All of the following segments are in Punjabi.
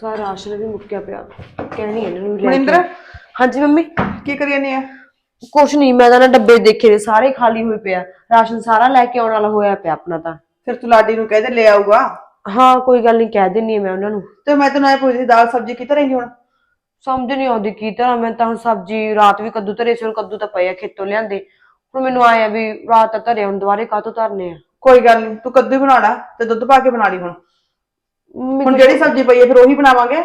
ਸਾਰਾ ਰਾਸ਼ਨ ਵੀ ਮੁੱਕਿਆ ਪਿਆ। ਕਹਿਣੀ ਇਹਨਾਂ ਨੂੰ ਲੈ ਕੇ। ਮਨਿੰਦਰ? ਹਾਂਜੀ ਮੰਮੀ? ਕੀ ਕਰੀ ਜਾਂਦੀ ਆ? ਕੁਛ ਨਹੀਂ ਮੈਂ ਤਾਂ ਨਾ ਡੱਬੇ ਦੇਖੇ ਨੇ ਸਾਰੇ ਖਾਲੀ ਹੋਏ ਪਿਆ। ਰਾਸ਼ਨ ਸਾਰਾ ਲੈ ਕੇ ਆਉਣ ਵਾਲਾ ਹੋਇਆ ਪਿਆ ਆਪਣਾ ਤਾਂ। ਫਿਰ ਤੂੰ ਲਾਡੀ ਨੂੰ ਕਹਿ ਦੇ ਲੈ ਆਊਗਾ। ਹਾਂ ਕੋਈ ਗੱਲ ਨਹੀਂ ਕਹਿ ਦਿੰਨੀ ਆ ਮੈਂ ਉਹਨਾਂ ਨੂੰ। ਤੇ ਮੈਂ ਤੈਨੂੰ ਐ ਪੁੱਛਦੀ ਦਾਲ ਸਬਜ਼ੀ ਕਿੱਥੇ ਰਹੀ ਹੁਣ? ਸਮਝ ਨਹੀਂ ਆਉਂਦੀ ਕੀ ਤਰ੍ਹਾਂ ਮੈਂ ਤਾਂ ਹੁਣ ਸਬਜ਼ੀ ਰਾਤ ਵੀ ਕੱਦੂ ਧਰੇ ਸੀ ਹੁਣ ਕੱਦੂ ਤਾਂ ਪਏ ਆ ਖੇਤੋਂ ਲਿਆਂਦੇ। ਹੁਣ ਮੈਨੂੰ ਆਇਆ ਵੀ ਰਾਤ ਤਾਂ ਧਰੇ ਹੁਣ ਦੁਬਾਰੇ ਕਾਹਤੋਂ ਧਰਨੇ ਆ? ਕੋਈ ਗੱਲ ਨਹੀਂ ਤੂੰ ਕੱਦੂ ਹੀ ਬਣਾ ਲਾ ਤੇ ਦੁੱਧ ਪਾ ਕੇ ਬਣਾ ਲਈ ਹੁਣ। ਹੁਣ ਜਿਹੜੀ ਸਬਜ਼ੀ ਪਈ ਹੈ ਫਿਰ ਉਹੀ ਬਣਾਵਾਂਗੇ?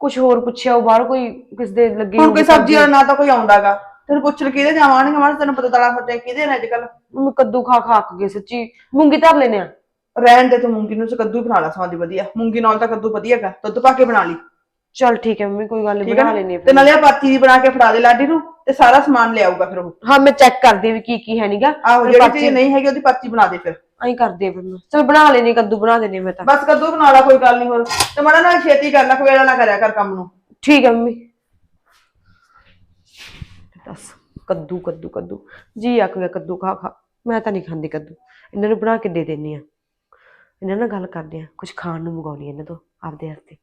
ਕੁਝ ਹੋਰ ਪੁੱਛਿਆ ਉਹ ਬਾਹਰ ਕੋਈ ਕਿਸ ਦੇ ਲੱਗੀ ਹੁਣ ਹੋਊਗੀ ਕੋਈ ਸਬਜ਼ੀ ਵਾਲਾ ਨਾ ਤਾਂ ਕੋਈ ਆਉਂਦਾਗਾ। ਤੈਨੂੰ ਪੁੱਛ ਲੈ ਕਿਹਦੇ ਜਾਵਾਂਗੇ ਮਾਰ ਤੈਨੂੰ ਪਤਾ ਦਾਲਾਂ ਸਬਜ਼ੀਆਂ ਕਿਹਦੇ ਨੇ ਅੱਜ ਕੱਲ ਮੰਮੀ ਕੱਦੂ ਖਾ ਖਾ ਅੱਕ ਗਏ ਸੱਚੀ। ਮੂੰਗੀ ਧਰ ਲੈਨੇ ਆ। ਰਹਿਣ ਦੇ ਤੂੰ ਮੂੰਗੀ ਨੂੰ ਕੱਦੂ ਬਣਾ ਲਾ ਸਵਾਦੀ ਵਧੀਆ। ਮੂੰਗੀ ਨਾਲ ਤਾਂ ਕੱਦੂ ਵਧੀਆ ਹੈਗਾ ਦੁੱਧ ਪਾ ਕੇ ਬਣਾ ਲਈ। ਚਲ ਠੀਕ ਹੈ ਮੰਮੀ ਕੋਈ ਗੱਲ ਨਹੀਂ ਠੀਕ ਬਣਾ? ਲੈਨੇ ਤੇ ਨਾਲੇ ਆ ਪਾਤੀ ਦੀ ਬਣਾ ਕੇ ਫੜਾ ਦੇ ਲਾਡੀ ਨੂੰ ਤੇ ਸਾਰਾ ਸਮਾਨ ਲਿਆਊਗਾ ਫਿਰ ਉਹ। ਹਾਂ ਮੈਂ ਚੈੱਕ ਕਰਦੀ ਹਾਂ ਵੀ ਕੀ ਕੀ ਹੈ ਨੀਗਾ। ਆਹੋ ਜਿਹੜੀ ਚੀਜ਼ ਨਹੀਂ ਹੈਗੀ ਉਹਦੀ ਪਾਤੀ ਬਣਾ ਦੇ ਫਿਰ। ਐਂ ਕਰਦੀ ਆ ਫਿਰ ਮੈਂ। ਚਲ ਬਣਾ ਲੈਨੀ ਕੱਦੂ ਬਣਾ ਦੇਣੀ ਮੈਂ ਤਾਂ। ਬਸ ਕੱਦੂ ਬਣਾ ਲਾ ਕੋਈ ਗੱਲ ਨਹੀਂ ਹੋਰ। ਤੇ ਮੜਾ ਨਾਲ ਛੇਤੀ ਕਰ ਲੈ ਖਵੇੜਾ ਨਾ ਕਰਿਆ ਕਰ ਕੰਮ ਨੂੰ। ਠੀਕ ਹੈ ਮੰਮੀ। ਦੱਸ ਕੱਦੂ ਕੱਦੂ ਕੱਦੂ। ਜੀ ਆਖ ਗਿਆ ਕੱਦੂ ਖਾ ਖਾ। ਮੈਂ ਤਾਂ ਨਹੀਂ ਖਾਂਦੀ ਕੱਦੂ। ਇਹਨਾਂ ਨੂੰ ਬਣਾ ਕੇ ਦੇ ਦੇਣੀ ਆ ਇਹਨਾਂ ਨਾਲ ਗੱਲ ਕਰਦੇ ਆ ਕੁਝ ਖਾਣ ਨੂੰ ਮੰਗਾਉਣੀ ਇਹਨਾਂ ਤੋਂ ਆਪਦੇ ਵਾਸਤੇ।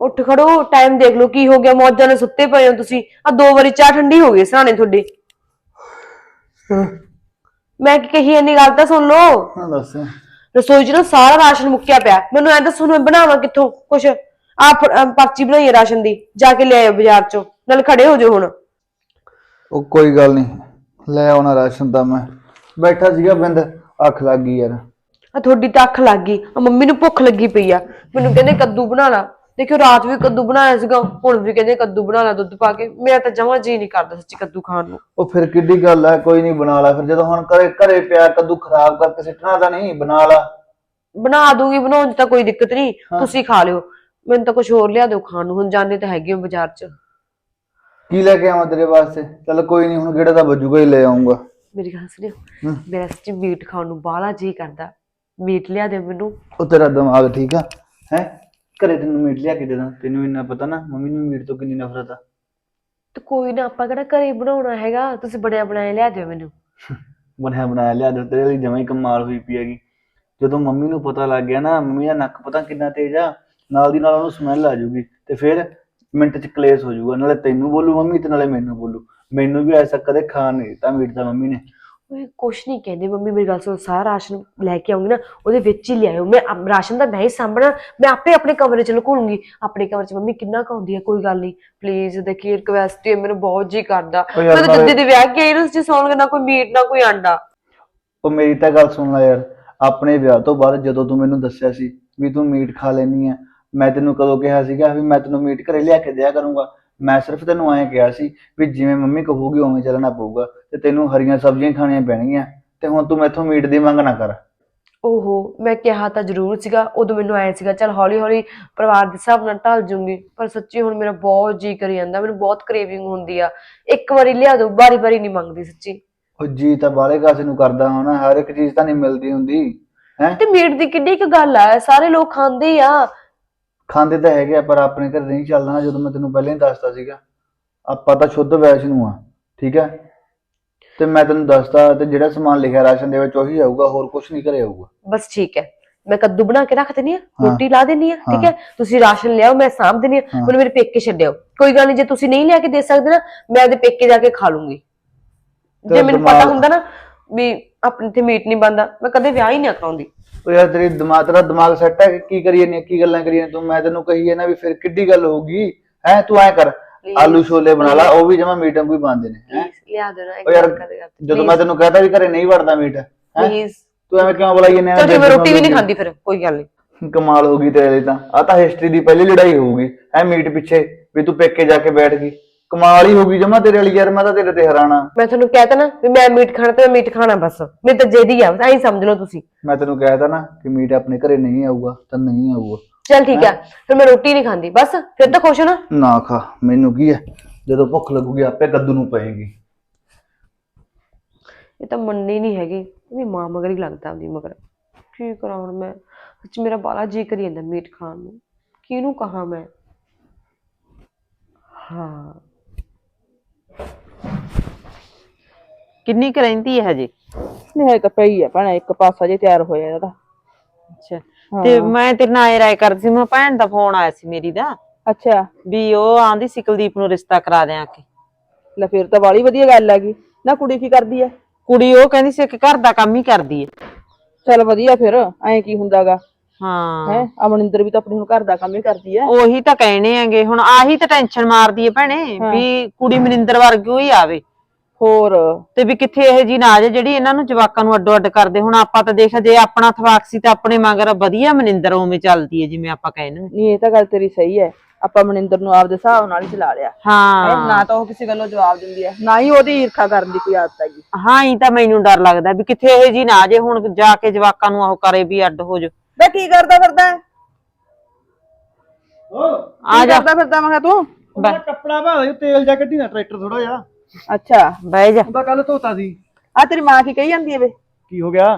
ਉੱਠ ਖੜੋ ਟਾਈਮ ਦੇਖ ਲਓ ਕੀ ਹੋ ਗਿਆ ਮੌਜਾਂ ਨਾਲ ਸੁੱਤੇ ਪਏ ਹੋ ਤੁਸੀਂ। ਆ ਦੋ ਵਾਰੀ ਚਾਹ ਠੰਡੀ ਹੋ ਗਈ ਸਰਾਣੇ ਤੁਹਾਡੀ। ਮੈਂ ਕੀ ਕਹੀ ਇੰਨੀ ਗੱਲ ਤਾਂ ਸੁਣ ਲਓ। ਹਾਂ ਦੱਸ। ਰਸੋਈ 'ਚ ਨਾ ਸਾਰਾ ਰਾਸ਼ਨ ਮੁੱਕਿਆ ਪਿਆ। ਮੈਨੂੰ ਐਂ ਦੱਸੋ ਮੈਂ ਬਣਾਵਾਂ ਕਿੱਥੋਂ? ਕੁਛ? ਆ ਪਰਚੀ ਬਣਾਈ ਹੈ ਰਾਸ਼ਨ ਦੀ ਜਾ ਕੇ ਲੈ ਆਇਓ ਬਾਜ਼ਾਰ 'ਚੋਂ। ਨਾਲ ਖੜੇ ਹੋ ਜਾਓ ਹੁਣ। ਉਹ ਕੋਈ ਗੱਲ ਨਹੀਂ। ਲੈ ਆਉਣਾ ਰਾਸ਼ਨ ਤਾਂ ਮੈਂ। ਬੈਠਾ ਸੀਗਾ ਬਿੰਦ ਅੱਖ ਲੱਗ ਗਈ ਯਾਰ। ਆ ਤੁਹਾਡੀ ਤਾਂ ਅੱਖ ਲੱਗ ਗਈ। ਆ ਮੰਮੀ ਨੂੰ ਭੁੱਖ ਲੱਗੀ ਪਈ ਆ। ਮੈਨੂੰ ਕਹਿੰਦੇ ਕੱਦੂ ਬਣਾ ਲਾ। ਦੇਖਿਓ ਰਾਤ ਵੀ ਕੱਦੂ ਬਣਾਇਆ ਸੀਗਾ ਹੁਣ ਵੀ ਕਹਿੰਦੇ ਕੱਦੂ ਬਣਾ ਲਾ ਦੁੱਧ ਪਾ ਕੇ। ਮੇਰਾ ਤਾਂ ਜਮਾਂ ਜੀ ਨਹੀਂ ਕਰਦਾ ਸੱਚੀ ਕੱਦੂ ਖਾਣ ਨੂੰ। ਉਹ ਫਿਰ ਕਿੱਡੀ ਗੱਲ ਹੈ ਕੋਈ ਨਹੀਂ ਬਣਾ ਲਾ। ਫਿਰ ਜਦੋਂ ਹੁਣ ਘਰੇ ਘਰੇ ਪਿਆ ਕੱਦੂ ਖਰਾਬ ਕਰਕੇ ਸਿੱਟਣਾ ਤਾਂ ਨਹੀਂ ਬਣਾ ਲਾ। ਬਣਾ ਦੂੰਗੀ ਬਣਾਉਣ 'ਚ ਤਾਂ ਕੋਈ ਦਿੱਕਤ ਨਹੀਂ। ਤੁਸੀਂ ਖਾ ਲਿਓ। ਮੈਨੂੰ ਤਾਂ ਕੁਝ ਹੋਰ ਲਿਆ ਦਿਓ ਖਾਣ ਨੂੰ। ਹੁਣ ਜਾਣੇ ਤਾਂ ਹੈਗੇ ਹੋ ਬਾਜ਼ਾਰ 'ਚ। ਕੀ ਲੈ ਕੇ ਆਵਾਂ ਤੇਰੇ ਵਾਸਤੇ? ਚੱਲ ਕੋਈ ਨਹੀਂ ਹੁਣ ਕਿਹੜਾ ਤਾਂ ਵੱਜੂਗਾ ਹੀ ਲੈ ਆਉਂਗਾ ਮੇਰੀ ਗੱਲ ਸੁਣਿਓ। ਹਮ। ਮੇਰਾ ਸੱਚੀ ਮੀਟ ਖਾਣ ਨੂੰ ਬਾਹਲਾ ਜੀ ਕਰਦਾ। ਮੀਟ ਲਿਆ ਦਿਓ ਮੈਨੂੰ। ਉਹ ਤੇਰਾ ਦਿਮਾਗ ਠੀਕ ਆ ਹੈ? ਘਰੇ ਤੈਨੂੰ ਮੀਟ ਲਿਆ ਕੇ ਦੇ ਦਾਂ। ਤੈਨੂੰ ਇੰਨਾ ਪਤਾ ਨਾ ਮੰਮੀ ਨੂੰ ਮੀਟ ਤੋਂ ਕਿੰਨੀ ਨਫ਼ਰਤ ਆ। ਤੇ ਕੋਈ ਨਾ ਆਪਾਂ ਕਿਹੜਾ ਘਰੇ ਬਣਾਉਣਾ ਹੈਗਾ? ਤੁਸੀਂ ਬਣਿਆ ਬਣਾਇਆ ਲਿਆ ਦਿਓ ਮੈਨੂੰ। ਬਣਿਆ ਬਣਾਇਆ ਲਿਆ ਦੇ ਤੇਰੇ ਲਈ ਜਮਾਂ ਹੀ ਕਮਾਲ ਹੋਈ ਪਈ ਹੈਗੀ। ਜਦੋਂ ਮੰਮੀ ਨੂੰ ਪਤਾ ਲੱਗ ਗਿਆ ਨਾ ਮੰਮੀ ਦਾ ਨੱਕ ਪਤਾ ਕਿੰਨਾ ਤੇਜ਼ ਆ ਨਾਲ ਦੀ ਨਾਲ ਉਹਨੂੰ ਸਮੈਲ ਆ ਜਾਊਗੀ ਤੇ ਫਿਰ ਮਿੰਟ ਚ ਕਲੇਸ਼ ਹੋ ਜਾਊਗਾ ਨਾਲੇ ਤੈਨੂੰ ਬੋਲੂ ਮੰਮੀ ਤੇ ਨਾਲੇ ਮੈਨੂੰ ਬੋਲੂ। ਮੈਨੂੰ ਵੀ ਐਸਾ ਕਦੇ ਖਾਣ ਨਹੀਂ ਦਿੱਤਾ ਮੀਟ ਦਾ ਮੰਮੀ ਨੇ। ਓਏ ਕੁਛ ਨਹੀਂ ਕਹਿੰਦੇ ਮੰਮੀ ਮੇਰੀ ਗੱਲ ਸੁਣੋ ਸਾਰਾ ਰਾਸ਼ਨ ਲੈ ਕੇ ਆਉਂਗੀ ਨਾ ਉਹਦੇ ਵਿੱਚ ਹੀ ਲਿਆਇਓ ਮੈਂ ਰਾਸ਼ਨ ਦਾ ਮੈਂ ਹੀ ਸਾਂਭਣਾ ਮੈਂ ਆਪੇ ਆਪਣੇ ਕਮਰੇ ਚ ਲੁਕੂਲੂੰਗੀ। ਆਪਣੇ ਕਮਰੇ ਚ ਮੰਮੀ ਕਿੰਨਾ ਕਾਉਂਦੀ ਹੈ ਕੋਈ ਗੱਲ ਨਹੀਂ। ਪਲੀਜ਼ ਦੇਖੀ ਰਿਕਵੈਸਟ ਹੈ ਮੈਨੂੰ ਬਹੁਤ ਜੀ ਕਰਦਾ। ਮੈਂ ਯਾਰ ਤਾਂ ਨਾਲੇ- ਜੱਦੀ ਦੇ ਵਿਆਹ ਕੇ ਆਈ ਨਾ ਸੱਚੀ ਸੌਣ ਨਾ ਕੋਈ ਮੀਟ ਨਾ ਕੋਈ ਆਂਡਾ ਉਹ ਮੇਰੀ ਤਾਂ ਗੱਲ ਸੁਣ ਲੈ ਯਾਰ ਆਪਣੇ ਵਿਆਹ ਤੋਂ ਬਾਅਦ ਜਦੋਂ ਤੂੰ ਮੈਨੂੰ ਦੱਸਿਆ ਸੀ ਵੀ ਤੂੰ ਮੀਟ ਖਾ ਲੈਣੀ ਆ ਮੈਂ ਤੈਨੂੰ ਕਦੋਂ ਕਿਹਾ ਸੀਗਾ ਵੀ ਮੈਂ ਤੈਨੂੰ ਮੀਟ ਘਰੇ ਲਿਆ ਕੇ ਦਿਆ ਕਰੂੰਗਾ। ਮੈਂ ਸਿਰਫ ਤੈਨੂੰ ਐਂ ਕਿਹਾ ਸੀ ਵੀ ਜਿਵੇਂ ਮੰਮੀ ਕਹੂਗੀ ਉਵੇਂ ਚੱਲਣਾ ਪਊਗਾ। ਤੇ ਤੈਨੂੰ ਹਰੀਆਂ ਸਬਜ਼ੀਆਂ ਖਾਣੀਆਂ ਪੈਣਗੀਆਂ ਤੇ ਹੁਣ ਤੂੰ ਮੈਥੋਂ ਮੀਟ ਦੀ ਮੰਗ ਨਾ ਕਰ। ਓਹੋ ਮੈਂ ਕਿਹਾ ਤਾਂ ਜ਼ਰੂਰ ਸੀਗਾ ਉਦੋਂ ਮੈਨੂੰ ਆਇਆ ਸੀਗਾ ਚਲ ਹੌਲੀ ਹੌਲੀ ਪਰਿਵਾਰ ਦੇ ਹਿਸਾਬ ਨਾਲ ਢਲ ਜੂੰਗੀ ਪਰ ਸੱਚੀ ਹੁਣ ਮੇਰਾ ਬਹੁਤ ਜੀ ਕਰੀ ਜਾਂਦਾ ਮੈਨੂੰ ਬਹੁਤ ਕ੍ਰੇਵਿੰਗ ਹੁੰਦੀ ਆ। ਇੱਕ ਵਾਰੀ ਲਿਆ ਦੋ ਬਾਰੀ ਬਾਰੀ ਨਹੀਂ ਮੰਗਦੀ ਸੱਚੀ। ਉਹ ਜੀ ਤਾਂ ਬਾਲੇ ਕਾਸੇ ਨੂੰ ਕਰਦਾ ਹੋਣਾ ਹਰ ਇੱਕ ਚੀਜ਼ ਤਾਂ ਨਹੀਂ ਮਿਲਦੀ ਹੁੰਦੀ ਹੈ? ਤੇ ਮੀਟ ਦੀ ਕਿੱਡੀ ਕੁ ਗੱਲ ਆ ਸਾਰੇ ਲੋਕ ਖਾਂਦੇ ਆ। ਖਾਂਦੇ ਤਾਂ ਹੈਗੇ ਆ ਪਰ ਆਪਣੇ ਘਰ ਨਹੀਂ ਚੱਲਦਾ ਨਾ ਜਦੋਂ ਮੈਂ ਤੈਨੂੰ ਪਹਿਲਾਂ ਹੀ ਦੱਸਤਾ ਸੀਗਾ। ਆਪਾਂ ਤਾਂ ਸ਼ੁੱਧ ਵੈਸ਼ਨੂੰ ਆ ਠੀਕ ਹੈ ਤੇ ਮੈਂ ਤੈਨੂੰ ਦੱਸਤਾ ਤੇ ਜਿਹੜਾ ਸਮਾਨ ਲਿਖਿਆ ਰਾਸ਼ਨ ਦੇ ਵਿੱਚ ਉਹੀ ਆਊਗਾ ਹੋਰ ਕੁਝ ਨਹੀਂ ਘਰੇ ਆਊਗਾ। ਬਸ ਠੀਕ ਹੈ। ਮੈਂ ਕੱਦੂ ਬਣਾ ਕੇ ਰੱਖ ਦਿੰਨੀ ਆ। ਰੋਟੀ ਲਾ ਦਿੰਨੀ ਆ ਠੀਕ ਹਾਂ। ਤੁਸੀਂ ਰਾਸ਼ਨ ਲਿਆਓ ਮੈਂ ਸਾਂਭ ਦਿੰਨੀ ਆ। ਮੈਨੂੰ ਮੇਰੇ ਪੇਕੇ ਛੱਡਿਓ। ਕੋਈ ਗੱਲ ਨਹੀਂ ਜੇ ਤੁਸੀਂ ਨਹੀਂ ਲਿਆ ਕੇ ਦੇ ਸਕਦੇ ਨਾ ਮੈਂ ਉਹਦੇ ਪੇਕੇ ਜਾ ਕੇ ਖਾ ਲੂੰਗੀ। ਜੇ ਮੈਨੂੰ ਪਤਾ ਹੁੰਦਾ ਨਾ ਵੀ ਆਪਣੇ ਤੇ ਮੀਟ ਨਹੀਂ ਬੰਦਾ ਮੈਂ ਕਦੇ ਵਿਆਹ ਹੀ ਨਾ ਕਰਾਉਂਦੀ ਉਹ ਯਾਰ ਤੇਰੀ ਦਿਮਾਗ ਤੇਰਾ ਦਿਮਾਗ ਸੈੱਟ ਹੈ ਕੀ ਕਰੀਏ ਨੇ ਕੀ ਗੱਲਾਂ ਕਰੀਏ ਤੂੰ ਮੈਂ ਤੈਨੂੰ ਕਹੀ ਹੈ ਨਾ ਵੀ ਫਿਰ ਕਿੱਡੀ ਗੱਲ ਹੋਊਗੀ। ਹੈ ਤੂੰ ਐ ਕਰ ਆਲੂ ਛੋਲੇ ਬਣਾ ਲਾ ਉਹ ਵੀ ਜਮਾ ਮੀਟਾਂ ਕੋਈ ਬਣਦੇ ਨੇ ਹੈਂ? ਲਿਆ ਦੇਣਾ ਇੱਕ ਉਹ ਯਾਰ ਜਦੋਂ ਮੈਂ ਤੈਨੂੰ ਕਹਤਾ ਵੀ ਘਰੇ ਨਹੀਂ ਵੜਦਾ ਮੀਟ ਹੈ? ਪਲੀਜ਼ ਤੂੰ ਐਵੇਂ ਕਿਉਂ ਬੁਲਾਈ ਨੇ ਚਲ ਮੈਂ ਰੋਟੀ ਵੀ ਨਹੀਂ ਖਾਂਦੀ ਫਿਰ ਕੋਈ ਗੱਲ ਨਹੀਂ। ਕਮਾਲ ਹੋ ਗਈ ਤੇਰੇ ਲਈ ਤਾਂ। ਆ ਤਾਂ ਹਿਸਟਰੀ ਦੀ ਪਹਿਲੀ ਲੜਾਈ ਹੋਊਗੀ ਐ ਮੀਟ ਪਿੱਛੇ ਵੀ ਤੂੰ ਪੇਕੇ ਜਾ ਕੇ ਬੈਠ ਗਈ। ਕਮਾਲ ਹੀ ਹੋ ਗਈ ਜਮਾ ਤੇਰੇ ਵਾਲੀ ਯਾਰ ਮੈਂ ਤਾਂ ਤੇਰੇ ਤੇ ਹੈਰਾਨਾ ਮੈਂ ਤੁਹਾਨੂੰ ਕਹਿਤਾ ਨਾ ਵੀ ਮੈਂ ਮੀਟ ਖਾਣਾ ਤੇ ਮੈਂ ਮੀਟ ਖਾਣਾ ਬਸ। ਮੇਰੇ ਤਾਂ ਜੇਦੀ ਆ ਐਂ ਸਮਝ ਲਓ ਤੁਸੀਂ। ਮੈਂ ਤੈਨੂੰ ਕਹਿਤਾ ਨਾ ਕਿ ਮੀਟ ਆਪਣੇ ਘਰੇ ਨਹੀਂ ਆਊਗਾ ਤਾਂ ਨਹੀਂ ਆਊਗਾ। ਚਲ ਠੀਕ ਆ ਫਿਰ ਮੈਂ ਰੋਟੀ ਨਹੀਂ ਖਾਂਦੀ ਬਸ ਫਿਰ ਤਾਂ ਖੁਸ਼ ਹੋ ਨਾ? ਨਾ ਖਾ ਮੈਨੂੰ ਕੀ ਹੈ ਜਦੋਂ ਭੁੱਖ ਲੱਗੂਗੀ ਆਪੇ ਕੱਦੂ ਨੂੰ ਪਏਗੀ। ਇਹ ਤਾਂ ਮੰਨੀ ਨਹੀਂ ਹੈਗੀ ਵੀ ਮਾਂ ਮਗਰ ਹੀ ਲੱਗਦਾ ਆਪਦੀ ਮਗਰ। ਕੀ ਕਰਾਂ ਹੁਣ ਮੈਂ? ਸੱਚ ਮੇਰਾ ਬਾਲਾ ਜੀ ਕਰੀ ਜਾਂਦਾ ਮੀਟ ਖਾਣ ਨੂੰ। ਕਿਹਨੂੰ ਕਹਾਂ ਮੈਂ? ਹਾਂ। ਕਿੰਨੀ ਕੁ ਰਹਿੰਦੀ ਹੈ ਹਜੇ? ਨਹੀਂ ਹੈ ਤਾਂ ਪਈ ਹੈ ਭੈਣਾ ਇੱਕ ਪਾਸਾ ਜੇ ਤਿਆਰ ਹੋਇਆ ਇਹਦਾ ਅੱਛਾ। ਤੇ ਮੈਂ ਤੇਰੇ ਨਾਲ ਇਹ ਰਾਏ ਕਰਦੀ ਸੀ ਮੈਂ ਭੈਣ ਦਾ ਫੋਨ ਆਇਆ ਸੀ ਮੇਰੀ ਦਾ ਅੱਛਾ। ਵੀ ਉਹ ਆਂਦੀ ਸੀ ਕੁਲਦੀਪ ਨੂੰ ਰਿਸ਼ਤਾ ਕਰਾ ਦਿਆਂ ਕਿ। ਲੈ ਫਿਰ ਤਾਂ ਬਾਲੀ ਵਧੀਆ ਗੱਲ ਹੈਗੀ। ਨਾ ਕੁੜੀ ਕੀ ਕਰਦੀ ਹੈ ਕੁੜੀ ਉਹ ਕਹਿੰਦੀ ਸੀ ਕਿ ਘਰ ਦਾ ਕੰਮ ਹੀ ਕਰਦੀ ਹੈ ਚਲ ਵਧੀਆ ਫਿਰ ਐਂ ਕੀ ਹੁੰਦਾਗਾ। ਹਾਂ। ਹੈ ਅਮਨਿੰਦਰ ਵੀ ਤਾਂ ਆਪਣੇ ਹੁਣ ਘਰ ਦਾ ਕੰਮ ਹੀ ਕਰਦੀ ਹੈ ਉਹੀ ਤਾਂ ਕਹਿਣੇ ਆਂਗੇ ਹੁਣ ਆਹੀ ਤਾਂ ਟੈਨਸ਼ਨ ਮਾਰਦੀ ਹੈ ਭੈਣੇ ਵੀ ਕੁੜੀ ਮਨਿੰਦਰ ਵਰਗੀ ਹੀ ਆਵੇ। ਹੋਰ ਤੇ ਵੀ ਕਿੱਥੇ ਇਹ ਜੀ ਨਾ ਆ ਜਾਏ ਜਿਹੜੀ ਇਹਨਾਂ ਨੂੰ ਜਵਾਕਾਂ ਨੂੰ ਅੱਡੋ ਅੱਡ ਕਰਦੇ? ਹੁਣ ਆਪਾਂ ਤਾਂ ਦੇਖ ਜੇ ਆਪਣਾ ਥਵਾਕ ਸੀ ਤਾਂ ਆਪਣੇ ਮਗਰ ਵਧੀਆ ਮਨਿੰਦਰ ਉਵੇਂ ਚੱਲਦੀ ਹੈ ਜਿਵੇਂ ਆਪਾਂ ਕਹਿੰਦੇ ਨਹੀਂ ਇਹ ਤਾਂ ਗੱਲ ਤੇਰੀ ਸਹੀ ਹੈ। ਆਪਾਂ ਮਨਿੰਦਰ ਨੂੰ ਆਪਦੇ ਹਿਸਾਬ ਨਾਲ ਹੀ ਚਲਾ ਲਿਆ। ਹੈਂ, ਹਾਂ ਨਾ ਤਾਂ ਉਹ ਕਿਸੇ ਗੱਲੋਂ ਜਵਾਬ ਦਿੰਦੀ ਹੈ ਨਾ ਹੀ ਉਹਦੀ ਈਰਖਾ ਕਰਨ ਦੀ ਕੋਈ ਆਦਤ ਹੈਗੀ। ਹਾਂ ਹੀ ਤਾਂ ਮੈਨੂੰ ਡਰ ਲੱਗਦਾ ਵੀ ਕਿੱਥੇ ਇਹ ਜੀ ਨਾ ਆ ਜਾਏ ਹੁਣ ਜਾ ਕੇ ਜਵਾਕਾਂ ਨੂੰ ਉਹ ਕਰੇ ਵੀ ਅੱਡ ਹੋ ਜਾ ਬੇ ਕੀ ਕਰਦਾ ਫਿਰਦਾ ਹੈ? ਆ ਕੀ ਜਾ। ਕਰਦਾ ਫਿਰਦਾ ਮੈਂ ਕਿਹਾ ਤੂੰ? ਮੈਂ ਕੱਪੜਾ ਭਾ ਦੇ ਤੇਲ ਜਾ ਕੱਢੀ ਨਾ ਟਰੈਕਟਰ ਥੋੜਾ ਜਿਹਾ। ਅੱਛਾ ਬਹਿ ਜਾ। ਉਹਦਾ ਕੱਲ ਧੋਤਾ ਸੀ। ਆ ਤੇਰੀ ਮਾਂ ਕੀ ਕਹੀ ਜਾਂਦੀ ਹੈ ਵੇ? ਕੀ ਹੋ ਗਿਆ?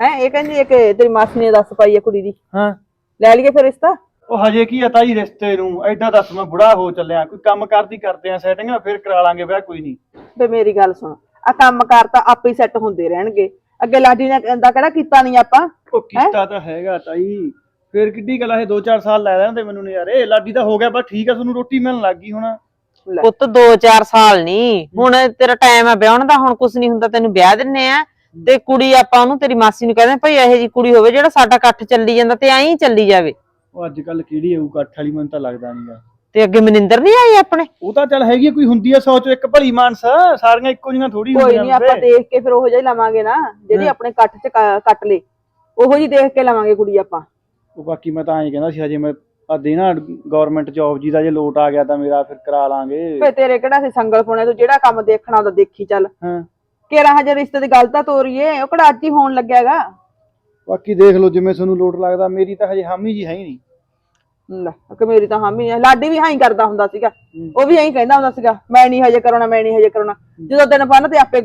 ਹੈ ਇਹ ਕਹਿੰਦੀ ਹੈ ਕਿ ਤੇਰੀ ਮਾਸੀ ਨੇ ਦੱਸ ਪਾਈ ਹੈ ਕੁੜੀ ਦੀ। ਹਾਂ। ਲੈ ਲਈਏ ਫਿਰ ਰਿਸ਼ਤਾ। ਉਹ ਹਜੇ ਕੀ ਆ ਤਾਈ ਰਿਸ਼ਤੇ ਨੂੰ? ਐਡਾ ਦੱਸ ਮੈਂ ਬੁੜਾ ਹੋ ਚੱਲਿਆ। ਕੋਈ ਕੰਮ ਕਰਦੀ ਕਰਦੇ ਆ ਸੈਟਿੰਗ ਫਿਰ ਕਰਾ ਲਾਂਗੇ ਵਿਆਹ ਕੋਈ ਨਹੀਂ। ਬੇ ਮੇਰੀ ਗੱਲ ਸੁਣ ਆ ਕੰਮ ਕਾਰ ਤਾਂ ਆਪੇ ਹੀ ਸੈੱਟ ਹੁੰਦੇ ਰਹਿਣਗੇ। ਅੱਗੇ ਲਾਡੀ ਨੇ ਦਾ ਕਿਹੜਾ ਕੀਤਾ ਨਹੀਂ ਆਪਾਂ? ਉਹ ਕੀਤਾ ਤਾਂ ਹੈਗਾ ਤਾਈ। ਫਿਰ ਕਿੱਡੀ ਗੱਲ ਇਹ 2-4 ਸਾਲ ਲੈ ਲੈਂਦੇ ਮੈਨੂੰ ਨਹੀਂ ਯਾਰ ਇਹ ਲਾਡੀ ਤਾਂ ਹੋ ਗਿਆ ਬਸ ਠੀਕ ਆ ਤੁਹਾਨੂੰ ਰੋਟੀ ਮਿਲਣ ਲੱਗ ਗਈ ਹੁਣ। ਲੈ। ਪੁੱਤ 2-4 ਸਾਲ ਨਹੀਂ ਹੁਣ ਤੇਰਾ ਟਾਈਮ ਆ ਵਿਆਹਣ ਦਾ ਹੁਣ ਕੁਝ ਨਹੀਂ ਹੁੰਦਾ ਤੈਨੂੰ ਵਿਆਹ ਦਿੰਨੇ ਆ। ਤੇ ਕੁੜੀ ਆਪਾਂ ਉਹਨੂੰ ਤੇਰੀ ਮਾਸੀ ਨੂੰ ਕਹਿੰਦੇ ਭਈ ਇਹੋ ਜੀ ਕੁੜੀ ਹੋਵੇ ਜਿਹੜਾ ਸਾਡਾ ਇਕੱਠ ਚੱਲੀ ਜਾਂਦਾ ਤੇ ਐਂ ਹੀ ਚੱਲੀ ਜਾਵੇ। ਉਹ ਅੱਜ ਕੱਲ ਕਿਹੜੀ ਆਊ ਕੱਠ ਵਾਲੀ ਮੈਨੂੰ ਤਾਂ ਲੱਗਦਾ ਨਹੀਂਗਾ ਤੇ ਅੱਗੇ ਮਨਿੰਦਰ ਨਹੀਂ ਆਈ ਆਪਣੇ? ਉਹ ਤਾਂ ਚੱਲ ਹੈਗੀ ਆ, ਕੋਈ ਹੁੰਦੀ ਆ ਸੋਚ ਇੱਕ ਭਲੀ ਮਾਨਸ ਸਾਰੀਆਂ ਇੱਕੋ ਜਿਹੀਆਂ ਥੋੜੀ ਕੋਈ ਹੁੰਦੀਆਂ ਨਹੀਂ ਆਪਾਂ ਦੇਖ ਕੇ ਫਿਰ ਉਹੋ ਜਿਹਾ ਹੀ ਲਵਾਂਗੇ ਨਾ ਜਿਹੜੀ ਆਪਣੇ ਕੱਟ ਚ ਕ- ਕੱਟ ਲੇ। ਉਹੋ ਜੀ ਦੇਖ ਕੇ ਲਵਾਂਗੇ ਕੁੜੀ ਆਪਾਂ। ਉਹ ਬਾਕੀ ਮੈਂ ਤਾਂ ਐਂ ਕਹਿੰਦਾ ਸੀ ਹਜੇ ਮੈਂ ਅੱਧੇ ਨਾ ਗਵਰਨਮੈਂਟ ਜੌਬ ਜੀ ਦਾ ਜੇ ਲੋਟ ਆ ਗਿਆ ਤਾਂ ਮੇਰਾ ਫਿਰ ਕਰਾ ਲਾਂਗੇ। ਫੇ ਤੇਰੇ ਕਿਹੜਾ ਸੀ ਸੰਗਲ ਪੁਣੇ? ਤੂੰ ਜਿਹੜਾ ਕੰਮ ਦੇਖਣਾ ਉਹਦਾ ਦੇਖੀ ਚੱਲ। ਹਾਂ। ਕੇਰਾ ਹਜੇ ਰਿਸ਼ਤੇ ਦੀ ਗੱਲ ਤਾਂ ਤੋਰੀਏ ਉਹ ਕਿਹੜਾ ਅੱਜ ਹੀ ਹੋਣ ਲੱਗਿਆਗਾ ਬਾਕੀ ਦੇਖ ਲਓ ਜਿਵੇਂ ਤੁਹਾਨੂੰ ਲੋਟ ਲੱਗਦਾ ਮੇਰੀ ਤਾਂ ਹਜੇ ਹਾਮੀ ਜੀ ਹੈ ਹੀ ਨਹੀਂ। ਲੈ ਕਿ ਮੇਰੀ ਤਾਂ ਹਾਮੀ ਹੈ। ਲਾਡੀ ਵੀ ਹਾਂ ਹੀ ਕਰਦਾ ਹੁੰਦਾ ਸੀਗਾ। ਉਹ ਵੀ ਐਂ ਕਹਿੰਦਾ ਹੁੰਦਾ ਸੀਗਾ ਮੈਂ ਨਹੀਂ ਹਜੇ ਕਰਾਉਣਾ ਮੈਂ ਨਹੀਂ ਹਜੇ ਕਰਾਉਣਾ। ਜਦੋਂ ਦਿਨ ਬੰਨ ਤੇ ਆਪੇ